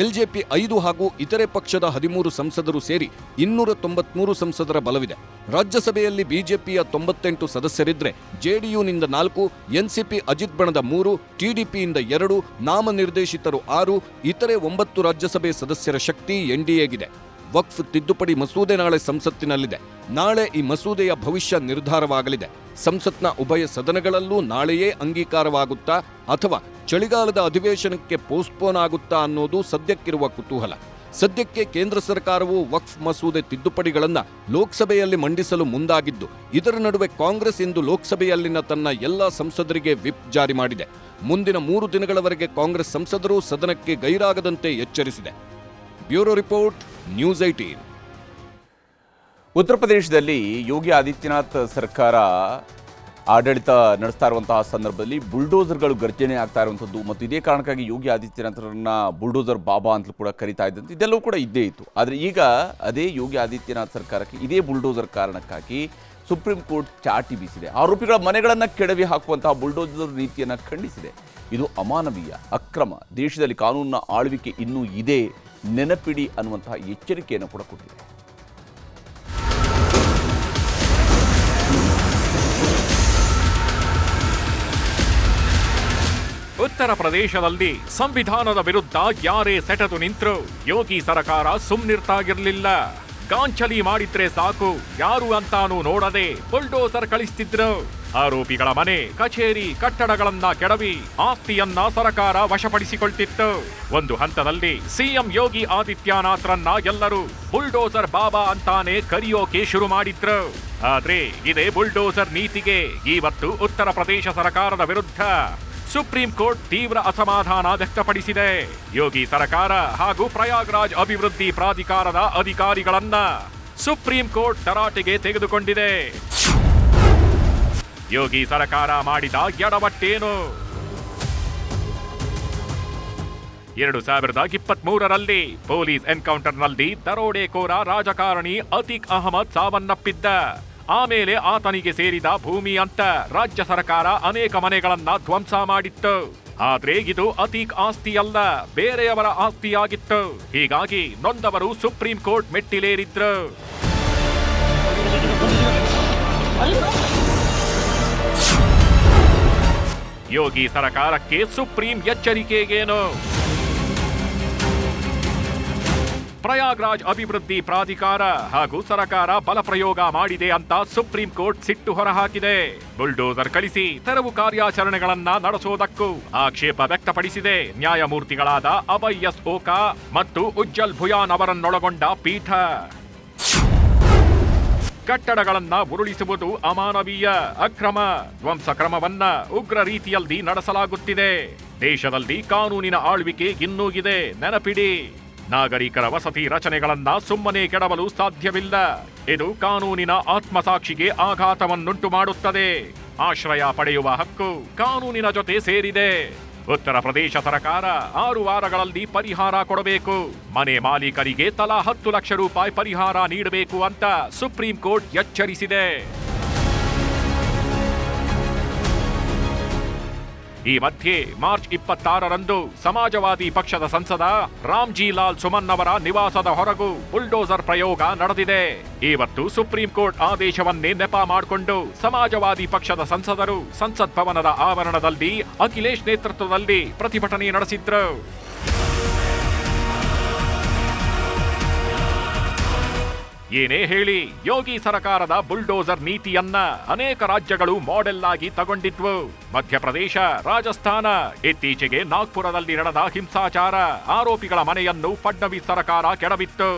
ಎಲ್ಜೆಪಿ ಐದು ಹಾಗೂ ಇತರೆ ಪಕ್ಷದ ಹದಿಮೂರು ಸಂಸದರು ಸೇರಿ ಇನ್ನೂರ ತೊಂಬತ್ಮೂರು ಸಂಸದರ ಬಲವಿದೆ. ರಾಜ್ಯಸಭೆಯಲ್ಲಿ ಬಿಜೆಪಿಯ ತೊಂಬತ್ತೆಂಟು ಸದಸ್ಯರಿದ್ರೆ ಜೆಡಿಯುನಿಂದ ನಾಲ್ಕು, ಎನ್ಸಿಪಿ ಅಜಿತ್ ಬಣದ ಮೂರು, ಟಿಡಿಪಿಯಿಂದ ಎರಡು, ನಾಮನಿರ್ದೇಶಿತರು ಆರು, ಇತರೆ ಒಂಬತ್ತು ರಾಜ್ಯಸಭೆ ಸದಸ್ಯರ ಶಕ್ತಿ ಎನ್ಡಿಎಗಿದೆ. ವಕ್ಫ್ ತಿದ್ದುಪಡಿ ಮಸೂದೆ ನಾಳೆ ಸಂಸತ್ತಿನಲ್ಲಿದೆ. ನಾಳೆ ಈ ಮಸೂದೆಯ ಭವಿಷ್ಯ ನಿರ್ಧಾರವಾಗಲಿದೆ. ಸಂಸತ್ನ ಉಭಯ ಸದನಗಳಲ್ಲೂ ನಾಳೆಯೇ ಅಂಗೀಕಾರವಾಗುತ್ತಾ ಅಥವಾ ಚಳಿಗಾಲದ ಅಧಿವೇಶನಕ್ಕೆ ಪೋಸ್ಟ್ಪೋನ್ ಆಗುತ್ತಾ ಅನ್ನೋದು ಸದ್ಯಕ್ಕಿರುವ ಕುತೂಹಲ. ಸದ್ಯಕ್ಕೆ ಕೇಂದ್ರ ಸರ್ಕಾರವು ವಕ್ಫ್ ಮಸೂದೆ ತಿದ್ದುಪಡಿಗಳನ್ನು ಲೋಕಸಭೆಯಲ್ಲಿ ಮಂಡಿಸಲು ಮುಂದಾಗಿದ್ದು, ಇದರ ನಡುವೆ ಕಾಂಗ್ರೆಸ್ ಇಂದು ಲೋಕಸಭೆಯಲ್ಲಿನ ತನ್ನ ಎಲ್ಲ ಸಂಸದರಿಗೆ ವಿಪ್ ಜಾರಿ ಮಾಡಿದೆ. ಮುಂದಿನ ಮೂರು ದಿನಗಳವರೆಗೆ ಕಾಂಗ್ರೆಸ್ ಸಂಸದರು ಸದನಕ್ಕೆ ಗೈರಾಗದಂತೆ ಎಚ್ಚರಿಸಿದೆ. Bureau report. ನ್ಯೂಸ್ ಐಟೀನ್ ಉತ್ತರ ಪ್ರದೇಶದಲ್ಲಿ ಯೋಗಿ ಆದಿತ್ಯನಾಥ್ ಸರ್ಕಾರ ಆಡಳಿತ ನಡೆಸ್ತಾ ಇರುವಂತಹ ಸಂದರ್ಭದಲ್ಲಿ ಬುಲ್ಡೋಸರ್ಗಳು ಗರ್ಜನೆ ಆಗ್ತಾ ಇರುವಂಥದ್ದು ಮತ್ತು ಇದೇ ಕಾರಣಕ್ಕಾಗಿ ಯೋಗಿ ಆದಿತ್ಯನಾಥರನ್ನ ಬುಲ್ಡೋಸರ್ ಬಾಬಾ ಅಂತಲೂ ಕೂಡ ಕರಿತಾ ಇದ್ದಂತೆ ಇದೆಲ್ಲವೂ ಕೂಡ ಇದ್ದೇ ಇತ್ತು. ಆದರೆ ಈಗ ಅದೇ ಯೋಗಿ ಆದಿತ್ಯನಾಥ್ ಸರ್ಕಾರಕ್ಕೆ ಇದೇ ಬುಲ್ಡೋಸರ್ ಕಾರಣಕ್ಕಾಗಿ ಸುಪ್ರೀಂ ಕೋರ್ಟ್ ಚಾಟಿ ಬೀಸಿದೆ. ಆರೋಪಿಗಳ ಮನೆಗಳನ್ನು ಕೆಡವಿ ಹಾಕುವಂತಹ ಬುಲ್ಡೋಸರ್ ನೀತಿಯನ್ನು ಖಂಡಿಸಿದೆ. ಇದು ಅಮಾನವೀಯ, ಅಕ್ರಮ, ದೇಶದಲ್ಲಿ ಕಾನೂನಿನ ಆಳ್ವಿಕೆ ಇನ್ನೂ ಇದೆ ನೆನಪಿಡಿ ಅನ್ನುವಂತಹ ಎಚ್ಚರಿಕೆಯನ್ನು ಕೂಡ ಕೊಟ್ಟಿದೆ. ಉತ್ತರ ಪ್ರದೇಶದಲ್ಲಿ ಸಂವಿಧಾನದ ವಿರುದ್ಧ ಯಾರೇ ಸೆಟದು ನಿಂತರೂ ಯೋಗಿ ಸರಕಾರ ಸುಮ್ನಿರ್ತಾಗಿರ್ಲಿಲ್ಲ. ಗಾಂಚಲಿ ಮಾಡಿದ್ರೆ ಸಾಕು. ಯಾರು ಅಂತಾನೂ ನೋಡದೆ ಬುಲ್ಡೋಸರ್ ಕಳಿಸ್ತಿದ್ರು. ಆರೋಪಿಗಳ ಮನೆ, ಕಚೇರಿ, ಕಟ್ಟಡಗಳನ್ನ ಕೆಡವಿ ಆಸ್ತಿಯನ್ನ ಸರಕಾರ ವಶಪಡಿಸಿಕೊಳ್ತಿತ್ತು. ಒಂದು ಹಂತದಲ್ಲಿ ಸಿಎಂ ಯೋಗಿ ಆದಿತ್ಯನಾಥ್ರನ್ನ ಎಲ್ಲರೂ ಬುಲ್ಡೋಸರ್ ಬಾಬಾ ಅಂತಾನೆ ಕರೆಯೋಕೆ ಶುರು ಮಾಡಿದ್ರು. ಆದ್ರೆ ಇದೇ ಬುಲ್ಡೋಸರ್ ನೀತಿಗೆ ಇವತ್ತು ಉತ್ತರ ಪ್ರದೇಶ ಸರ್ಕಾರದ ವಿರುದ್ಧ ಸುಪ್ರೀಂ ಕೋರ್ಟ್ ತೀವ್ರ ಅಸಮಾಧಾನ ವ್ಯಕ್ತಪಡಿಸಿದೆ. ಯೋಗಿ ಸರ್ಕಾರ ಹಾಗೂ ಪ್ರಯಾಗ್ರಾಜ್ ಅಭಿವೃದ್ಧಿ ಪ್ರಾಧಿಕಾರದ ಅಧಿಕಾರಿಗಳನ್ನ ಸುಪ್ರೀಂ ಕೋರ್ಟ್ ತರಾಟೆಗೆ ತೆಗೆದುಕೊಂಡಿದೆ. ಯೋಗಿ ಸರ್ಕಾರ ಮಾಡಿದ ಎಡವಟ್ಟೇನು? ಎರಡು ಸಾವಿರದ ಇಪ್ಪತ್ತ್ ಮೂರರಲ್ಲಿ ಪೊಲೀಸ್ ಎನ್ಕೌಂಟರ್ನಲ್ಲಿ ದರೋಡೆಕೋರ ರಾಜಕಾರಣಿ ಅತೀಕ್ ಅಹಮದ್ ಸಾವನ್ನಪ್ಪಿದ್ದ. ಆಮೇಲೆ ಆತನಿಗೆ ಸೇರಿದ ಭೂಮಿ ಅಂತ ರಾಜ್ಯ ಸರ್ಕಾರ ಅನೇಕ ಮನೆಗಳನ್ನ ಧ್ವಂಸ ಮಾಡಿತ್ತು. ಆದ್ರೆ ಇದು ಅತೀಕ್ ಆಸ್ತಿ ಅಲ್ಲ ಬೇರೆಯವರ ಆಸ್ತಿಯಾಗಿತ್ತು. ಹೀಗಾಗಿ ನೊಂದವರು ಸುಪ್ರೀಂ ಕೋರ್ಟ್ ಮೆಟ್ಟಿಲೇರಿದ್ರು. ಯೋಗಿ ಸರಕಾರಕ್ಕೆ ಸುಪ್ರೀಂ ಎಚ್ಚರಿಕೆಗೇನು? ಪ್ರಯಾಗ್ರಾಜ್ ಅಭಿವೃದ್ಧಿ ಪ್ರಾಧಿಕಾರ ಹಾಗೂ ಸರಕಾರ ಬಲಪ್ರಯೋಗ ಮಾಡಿದೆ ಅಂತ ಸುಪ್ರೀಂ ಕೋರ್ಟ್ ಸಿಟ್ಟು ಹೊರಹಾಕಿದೆ. ಬುಲ್ಡೋಸರ್ ಕಳಿಸಿ ತೆರವು ಕಾರ್ಯಾಚರಣೆಗಳನ್ನ ನಡೆಸೋದಕ್ಕೂ ಆಕ್ಷೇಪ ವ್ಯಕ್ತಪಡಿಸಿದೆ. ನ್ಯಾಯಮೂರ್ತಿಗಳಾದ ಅಭಯ್ ಎಸ್ ಓಕಾ ಮತ್ತು ಉಜ್ಜಲ್ ಭುಯಾನ್ ಅವರನ್ನೊಳಗೊಂಡ ಪೀಠ. ಕಟ್ಟಡಗಳನ್ನ ಉರುಳಿಸುವುದು ಅಮಾನವೀಯ ಅಕ್ರಮ. ಧ್ವಂಸ ಕ್ರಮವನ್ನ ಉಗ್ರ ರೀತಿಯಲ್ಲಿ ನಡೆಸಲಾಗುತ್ತಿದೆ. ದೇಶದಲ್ಲಿ ಕಾನೂನಿನ ಆಳ್ವಿಕೆ ಇನ್ನೂ ಇದೆ. ನೆನಪಿಡಿ. ನಾಗರಿಕರ ವಸತಿ ರಚನೆಗಳನ್ನ ಸುಮ್ಮನೆ ಕೆಡವಲು ಸಾಧ್ಯವಿಲ್ಲ. ಇದು ಕಾನೂನಿನ ಆತ್ಮಸಾಕ್ಷಿಗೆ ಆಘಾತವನ್ನುಂಟು ಮಾಡುತ್ತದೆ. ಆಶ್ರಯ ಪಡೆಯುವ ಹಕ್ಕು ಕಾನೂನಿನ ಜೊತೆ ಸೇರಿದೆ. ಉತ್ತರ ಪ್ರದೇಶ ಸರ್ಕಾರ ಆರು ವಾರಗಳಲ್ಲಿ ಪರಿಹಾರ ಕೊಡಬೇಕು. ಮನೆ ಮಾಲೀಕರಿಗೆ ತಲಾ ಹತ್ತು ಲಕ್ಷ ರೂಪಾಯಿ ಪರಿಹಾರ ನೀಡಬೇಕು ಅಂತ ಸುಪ್ರೀಂ ಕೋರ್ಟ್ ಎಚ್ಚರಿಸಿದೆ. ಈ ಮಧ್ಯೆ ಮಾರ್ಚ್ ಇಪ್ಪತ್ತಾರರಂದು ಸಮಾಜವಾದಿ ಪಕ್ಷದ ಸಂಸದ ರಾಮ್ಜಿ ಲಾಲ್ ಸುಮನ್ ಅವರ ನಿವಾಸದ ಹೊರಗೂ ಬುಲ್ಡೋಸರ್ ಪ್ರಯೋಗ ನಡೆದಿದೆ. ಇವತ್ತು ಸುಪ್ರೀಂ ಕೋರ್ಟ್ ಆದೇಶವನ್ನೇ ನೆಪ ಮಾಡಿಕೊಂಡು ಸಮಾಜವಾದಿ ಪಕ್ಷದ ಸಂಸದರು ಸಂಸತ್ ಭವನದ ಆವರಣದಲ್ಲಿ ಅಖಿಲೇಶ್ ನೇತೃತ್ವದಲ್ಲಿ ಪ್ರತಿಭಟನೆ ನಡೆಸಿದ್ರು. ಏನೇ ಹೇಳಿ, ಯೋಗಿ ಸರಕಾರದ ಬುಲ್ಡೋಸರ್ ನೀತಿಯನ್ನ ಅನೇಕ ರಾಜ್ಯಗಳು ಮಾಡೆಲ್ ಆಗಿ ತಗೊಂಡಿದ್ವು. ಮಧ್ಯಪ್ರದೇಶ, ರಾಜಸ್ಥಾನ, ಇತ್ತೀಚೆಗೆ ನಾಗ್ಪುರದಲ್ಲಿ ನಡೆದ ಹಿಂಸಾಚಾರ ಆರೋಪಿಗಳ ಮನೆಯನ್ನು ಫಡ್ನವೀಸ್ ಸರಕಾರ ಕೆಡವಿತ್ತು.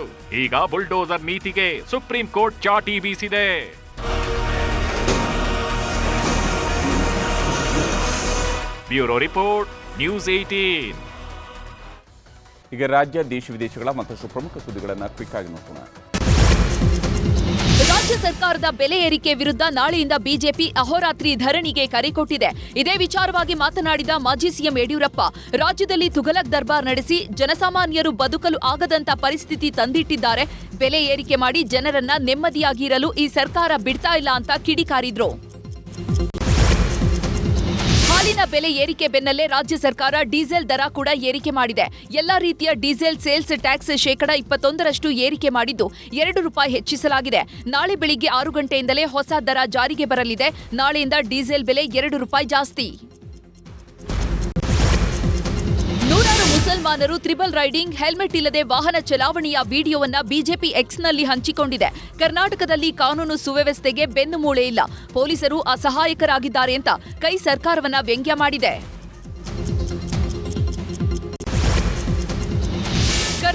ಈಗ ಬುಲ್ಡೋಸರ್ ನೀತಿಗೆ ಸುಪ್ರೀಂ ಕೋರ್ಟ್ ಚಾಟಿ ಬೀಸಿದೆ. ಬ್ಯೂರೋ ರಿಪೋರ್ಟ್, ನ್ಯೂಸ್ ಏಟೀನ್ ಈಗ ರಾಜ್ಯ, ದೇಶ ವಿದೇಶಗಳ ಮತ್ತಷ್ಟು ಪ್ರಮುಖ ಸುದ್ದಿಗಳನ್ನು ಕ್ವಿಕ್ ಆಗಿ ನೋಡೋಣ ರಾಜ್ಯ ಸರ್ಕಾರದ ಬೆಲೆ ಏರಿಕೆ ವಿರುದ್ಧ ನಾಳೆಯಿಂದ ಬಿಜೆಪಿ ಅಹೋರಾತ್ರಿ ಧರಣಿಗೆ ಕರೆ ಕೊಟ್ಟಿದೆ. ಇದೇ ವಿಚಾರವಾಗಿ ಮಾತನಾಡಿದ ಮಾಜಿ ಸಿಎಂ ಯಡಿಯೂರಪ್ಪ, ರಾಜ್ಯದಲ್ಲಿ ತುಘಲಕ್ ದರ್ಬಾರ್ ನಡೆಸಿ ಜನಸಾಮಾನ್ಯರು ಬದುಕಲು ಆಗದಂತ ಪರಿಸ್ಥಿತಿ ತಂದಿಟ್ಟಿದ್ದಾರೆ. ಬೆಲೆ ಏರಿಕೆ ಮಾಡಿ ಜನರನ್ನ ನೆಮ್ಮದಿಯಾಗಿರಲು ಈ ಸರ್ಕಾರ ಬಿಡ್ತಾ ಇಲ್ಲ ಅಂತ ಕಿಡಿಕಾರಿದ್ರು. ಹಾಲಿನ ಬೆಲೆ ಏರಿಕೆ ಬೆನ್ನಲ್ಲೇ ರಾಜ್ಯ ಸರ್ಕಾರ ಡೀಸೆಲ್ ದರ ಕೂಡ ಏರಿಕೆ ಮಾಡಿದೆ. ಎಲ್ಲಾ ರೀತಿಯ ಡೀಸೆಲ್ ಸೇಲ್ಸ್ ಟ್ಯಾಕ್ಸ್ ಶೇಕಡಾ ಇಪ್ಪತ್ತೊಂದರಷ್ಟು ಏರಿಕೆ ಮಾಡಿದ್ದು ಎರಡು ರೂಪಾಯಿ ಹೆಚ್ಚಿಸಲಾಗಿದೆ. ನಾಳೆ ಬೆಳಿಗ್ಗೆ ಆರು ಗಂಟೆಯಿಂದಲೇ ಹೊಸ ದರ ಜಾರಿಗೆ ಬರಲಿದೆ. ನಾಳೆಯಿಂದ ಡೀಸೆಲ್ ಬೆಲೆ ಎರಡು ರೂಪಾಯಿ ಜಾಸ್ತಿ. ಮುಸಲ್ಮಾನರು ತ್ರಿಬಲ್ ರೈಡಿಂಗ್, ಹೆಲ್ಮೆಟ್ ಇಲ್ಲದೆ ವಾಹನ ಚಲಾವಣೆಯ ವಿಡಿಯೋವನ್ನ ಬಿಜೆಪಿ ಎಕ್ಸ್ನಲ್ಲಿ ಹಂಚಿಕೊಂಡಿದೆ. ಕರ್ನಾಟಕದಲ್ಲಿ ಕಾನೂನು ಸುವ್ಯವಸ್ಥೆಗೆ ಬೆನ್ನುಮೂಳೆ ಇಲ್ಲ. ಪೊಲೀಸರು ಅಸಹಾಯಕರಾಗಿದ್ದಾರೆ ಅಂತ ಕೈ ಸರ್ಕಾರವನ್ನ ವ್ಯಂಗ್ಯ ಮಾಡಿದೆ.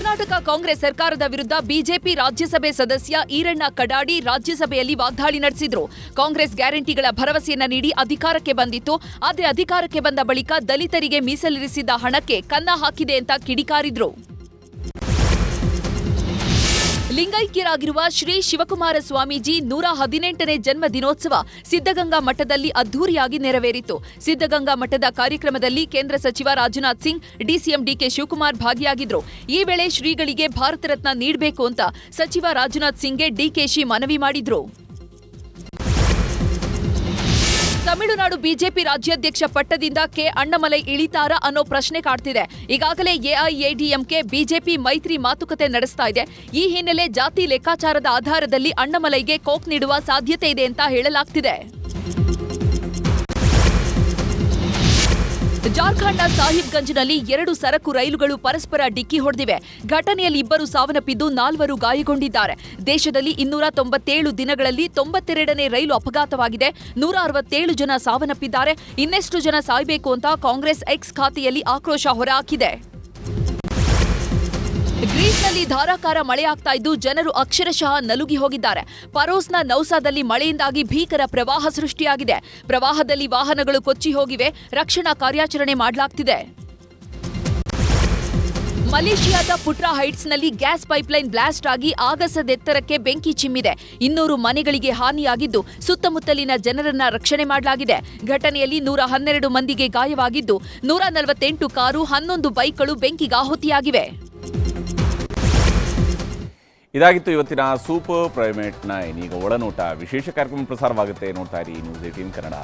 ಕರ್ನಾಟಕ ಕಾಂಗ್ರೆಸ್ ಸರ್ಕಾರದ ವಿರುದ್ಧ ಬಿಜೆಪಿ ರಾಜ್ಯಸಭೆ ಸದಸ್ಯ ಈರಣ್ಣ ಕಡಾಡಿ ರಾಜ್ಯಸಭೆಯಲ್ಲಿ ವಾಗ್ದಾಳಿ ನಡೆಸಿದ್ರು. ಕಾಂಗ್ರೆಸ್ ಗ್ಯಾರಂಟಿಗಳ ಭರವಸೆಯನ್ನ ನೀಡಿ ಅಧಿಕಾರಕ್ಕೆ ಬಂದಿತ್ತು. ಆದರೆ ಅಧಿಕಾರಕ್ಕೆ ಬಂದ ಬಳಿಕ ದಲಿತರಿಗೆ ಮೀಸಲಿರಿಸಿದ್ದ ಹಣಕ್ಕೆ ಕನ್ನ ಹಾಕಿದೆ ಅಂತ ಕಿಡಿಕಾರಿದ್ರು. ಲಿಂಗೈಕ್ಯರಾಗಿರುವ ಶ್ರೀ ಶಿವಕುಮಾರ ಸ್ವಾಮೀಜಿ ನೂರ ಹದಿನೆಂಟನೇ ಜನ್ಮ ದಿನೋತ್ಸವ ಸಿದ್ಧಗಂಗಾ ಮಠದಲ್ಲಿ ಅದ್ದೂರಿಯಾಗಿ ನೆರವೇರಿತು. ಸಿದ್ಧಗಂಗಾ ಮಠದ ಕಾರ್ಯಕ್ರಮದಲ್ಲಿ ಕೇಂದ್ರ ಸಚಿವ ರಾಜನಾಥ್ ಸಿಂಗ್, ಡಿಸಿಎಂ ಡಿಕೆ ಶಿವಕುಮಾರ್ ಭಾಗಿಯಾಗಿದ್ರು. ಈ ವೇಳೆ ಶ್ರೀಗಳಿಗೆ ಭಾರತ ರತ್ನ ನೀಡಬೇಕು ಅಂತ ಸಚಿವ ರಾಜನಾಥ್ ಸಿಂಗ್ಗೆ ಡಿಕೆಶಿ ಮನವಿ ಮಾಡಿದ್ರು. ತಮಿಳುನಾಡು ಬಿಜೆಪಿ ರಾಜ್ಯಾಧ್ಯಕ್ಷ ಪಟ್ಟದಿಂದ ಕೆ ಅಣ್ಣಮಲೈ ಇಳಿತಾರ ಅನ್ನೋ ಪ್ರಶ್ನೆ ಕಾಡ್ತಿದೆ. ಈಗಾಗಲೇ ಎಐಎಡಿಎಂಕೆ ಬಿಜೆಪಿ ಮೈತ್ರಿ ಮಾತುಕತೆ ನಡೆಸ್ತಾ ಇದೆ. ಈ ಹಿನ್ನೆಲೆ ಜಾತಿ ಲೆಕ್ಕಾಚಾರದ ಆಧಾರದಲ್ಲಿ ಅಣ್ಣಮಲೈಗೆ ಕೋಕ್ ನೀಡುವ ಸಾಧ್ಯತೆ ಇದೆ ಅಂತ ಹೇಳಲಾಗ್ತಿದೆ. ಜಾರ್ಖಂಡ್ನ ಸಾಹಿಬ್ಗಂಜ್ನಲ್ಲಿ ಎರಡು ಸರಕು ರೈಲುಗಳು ಪರಸ್ಪರ ಡಿಕ್ಕಿ ಹೊಡೆದಿವೆ. ಘಟನೆಯಲ್ಲಿ ಇಬ್ಬರು ಸಾವನ್ನಪ್ಪಿದ್ದು ನಾಲ್ವರು ಗಾಯಗೊಂಡಿದ್ದಾರೆ. ದೇಶದಲ್ಲಿ ಇನ್ನೂರ ತೊಂಬತ್ತೇಳು ದಿನಗಳಲ್ಲಿ ತೊಂಬತ್ತೆರಡನೇ ರೈಲು ಅಪಘಾತವಾಗಿದೆ. ನೂರ ಅರವತ್ತೇಳು ಜನ ಸಾವನ್ನಪ್ಪಿದ್ದಾರೆ. ಇನ್ನೆಷ್ಟು ಜನ ಸಾಯಬೇಕು ಅಂತ ಕಾಂಗ್ರೆಸ್ ಎಕ್ಸ್ ಖಾತೆಯಲ್ಲಿ ಆಕ್ರೋಶ ಹೊರಹಾಕಿದೆ. ಗ್ರೀಸ್ನಲ್ಲಿ ಧಾರಾಕಾರ ಮಳೆಯಾಗ್ತಾ ಇದ್ದು ಜನರು ಅಕ್ಷರಶಃ ನಲುಗಿ ಹೋಗಿದ್ದಾರೆ. ಪರೋಸ್ನ ನೌಸಾದಲ್ಲಿ ಮಳೆಯಿಂದಾಗಿ ಭೀಕರ ಪ್ರವಾಹ ಸೃಷ್ಟಿಯಾಗಿದೆ. ಪ್ರವಾಹದಲ್ಲಿ ವಾಹನಗಳು ಕೊಚ್ಚಿ ಹೋಗಿವೆ. ರಕ್ಷಣಾ ಕಾರ್ಯಾಚರಣೆ ಮಾಡಲಾಗ್ತಿದೆ. ಮಲೇಷಿಯಾದ ಪುಟ್ರಾ ಹೈಟ್ಸ್ನಲ್ಲಿ ಗ್ಯಾಸ್ ಪೈಪ್ಲೈನ್ ಬ್ಲಾಸ್ಟ್ ಆಗಿ ಆಗಸದೆತ್ತರಕ್ಕೆ ಬೆಂಕಿ ಚಿಮ್ಮಿದೆ. ಇನ್ನೂರು ಮನೆಗಳಿಗೆ ಹಾನಿಯಾಗಿದ್ದು, ಸುತ್ತಮುತ್ತಲಿನ ಜನರನ್ನ ರಕ್ಷಣೆ ಮಾಡಲಾಗಿದೆ. ಘಟನೆಯಲ್ಲಿ ನೂರ ಹನ್ನೆರಡು ಮಂದಿಗೆ ಗಾಯವಾಗಿದ್ದು, ನೂರ ನಲವತ್ತೆಂಟು ಕಾರು, ಹನ್ನೊಂದು ಬೈಕ್ಗಳು ಬೆಂಕಿಗಾಹುತಿಯಾಗಿವೆ ಇದಾಗಿತ್ತು ಇವತ್ತಿನ ಸೂಪರ್ ಪ್ರೈಮೇಟ್ನ ಈಗ ಒಳನೋಟ. ವಿಶೇಷ ಕಾರ್ಯಕ್ರಮ ಪ್ರಸಾರವಾಗುತ್ತೆ. ನೋಡ್ತಾ ಇರಿ ನ್ಯೂಸ್ ಏಟೀನ್ ಕನ್ನಡ.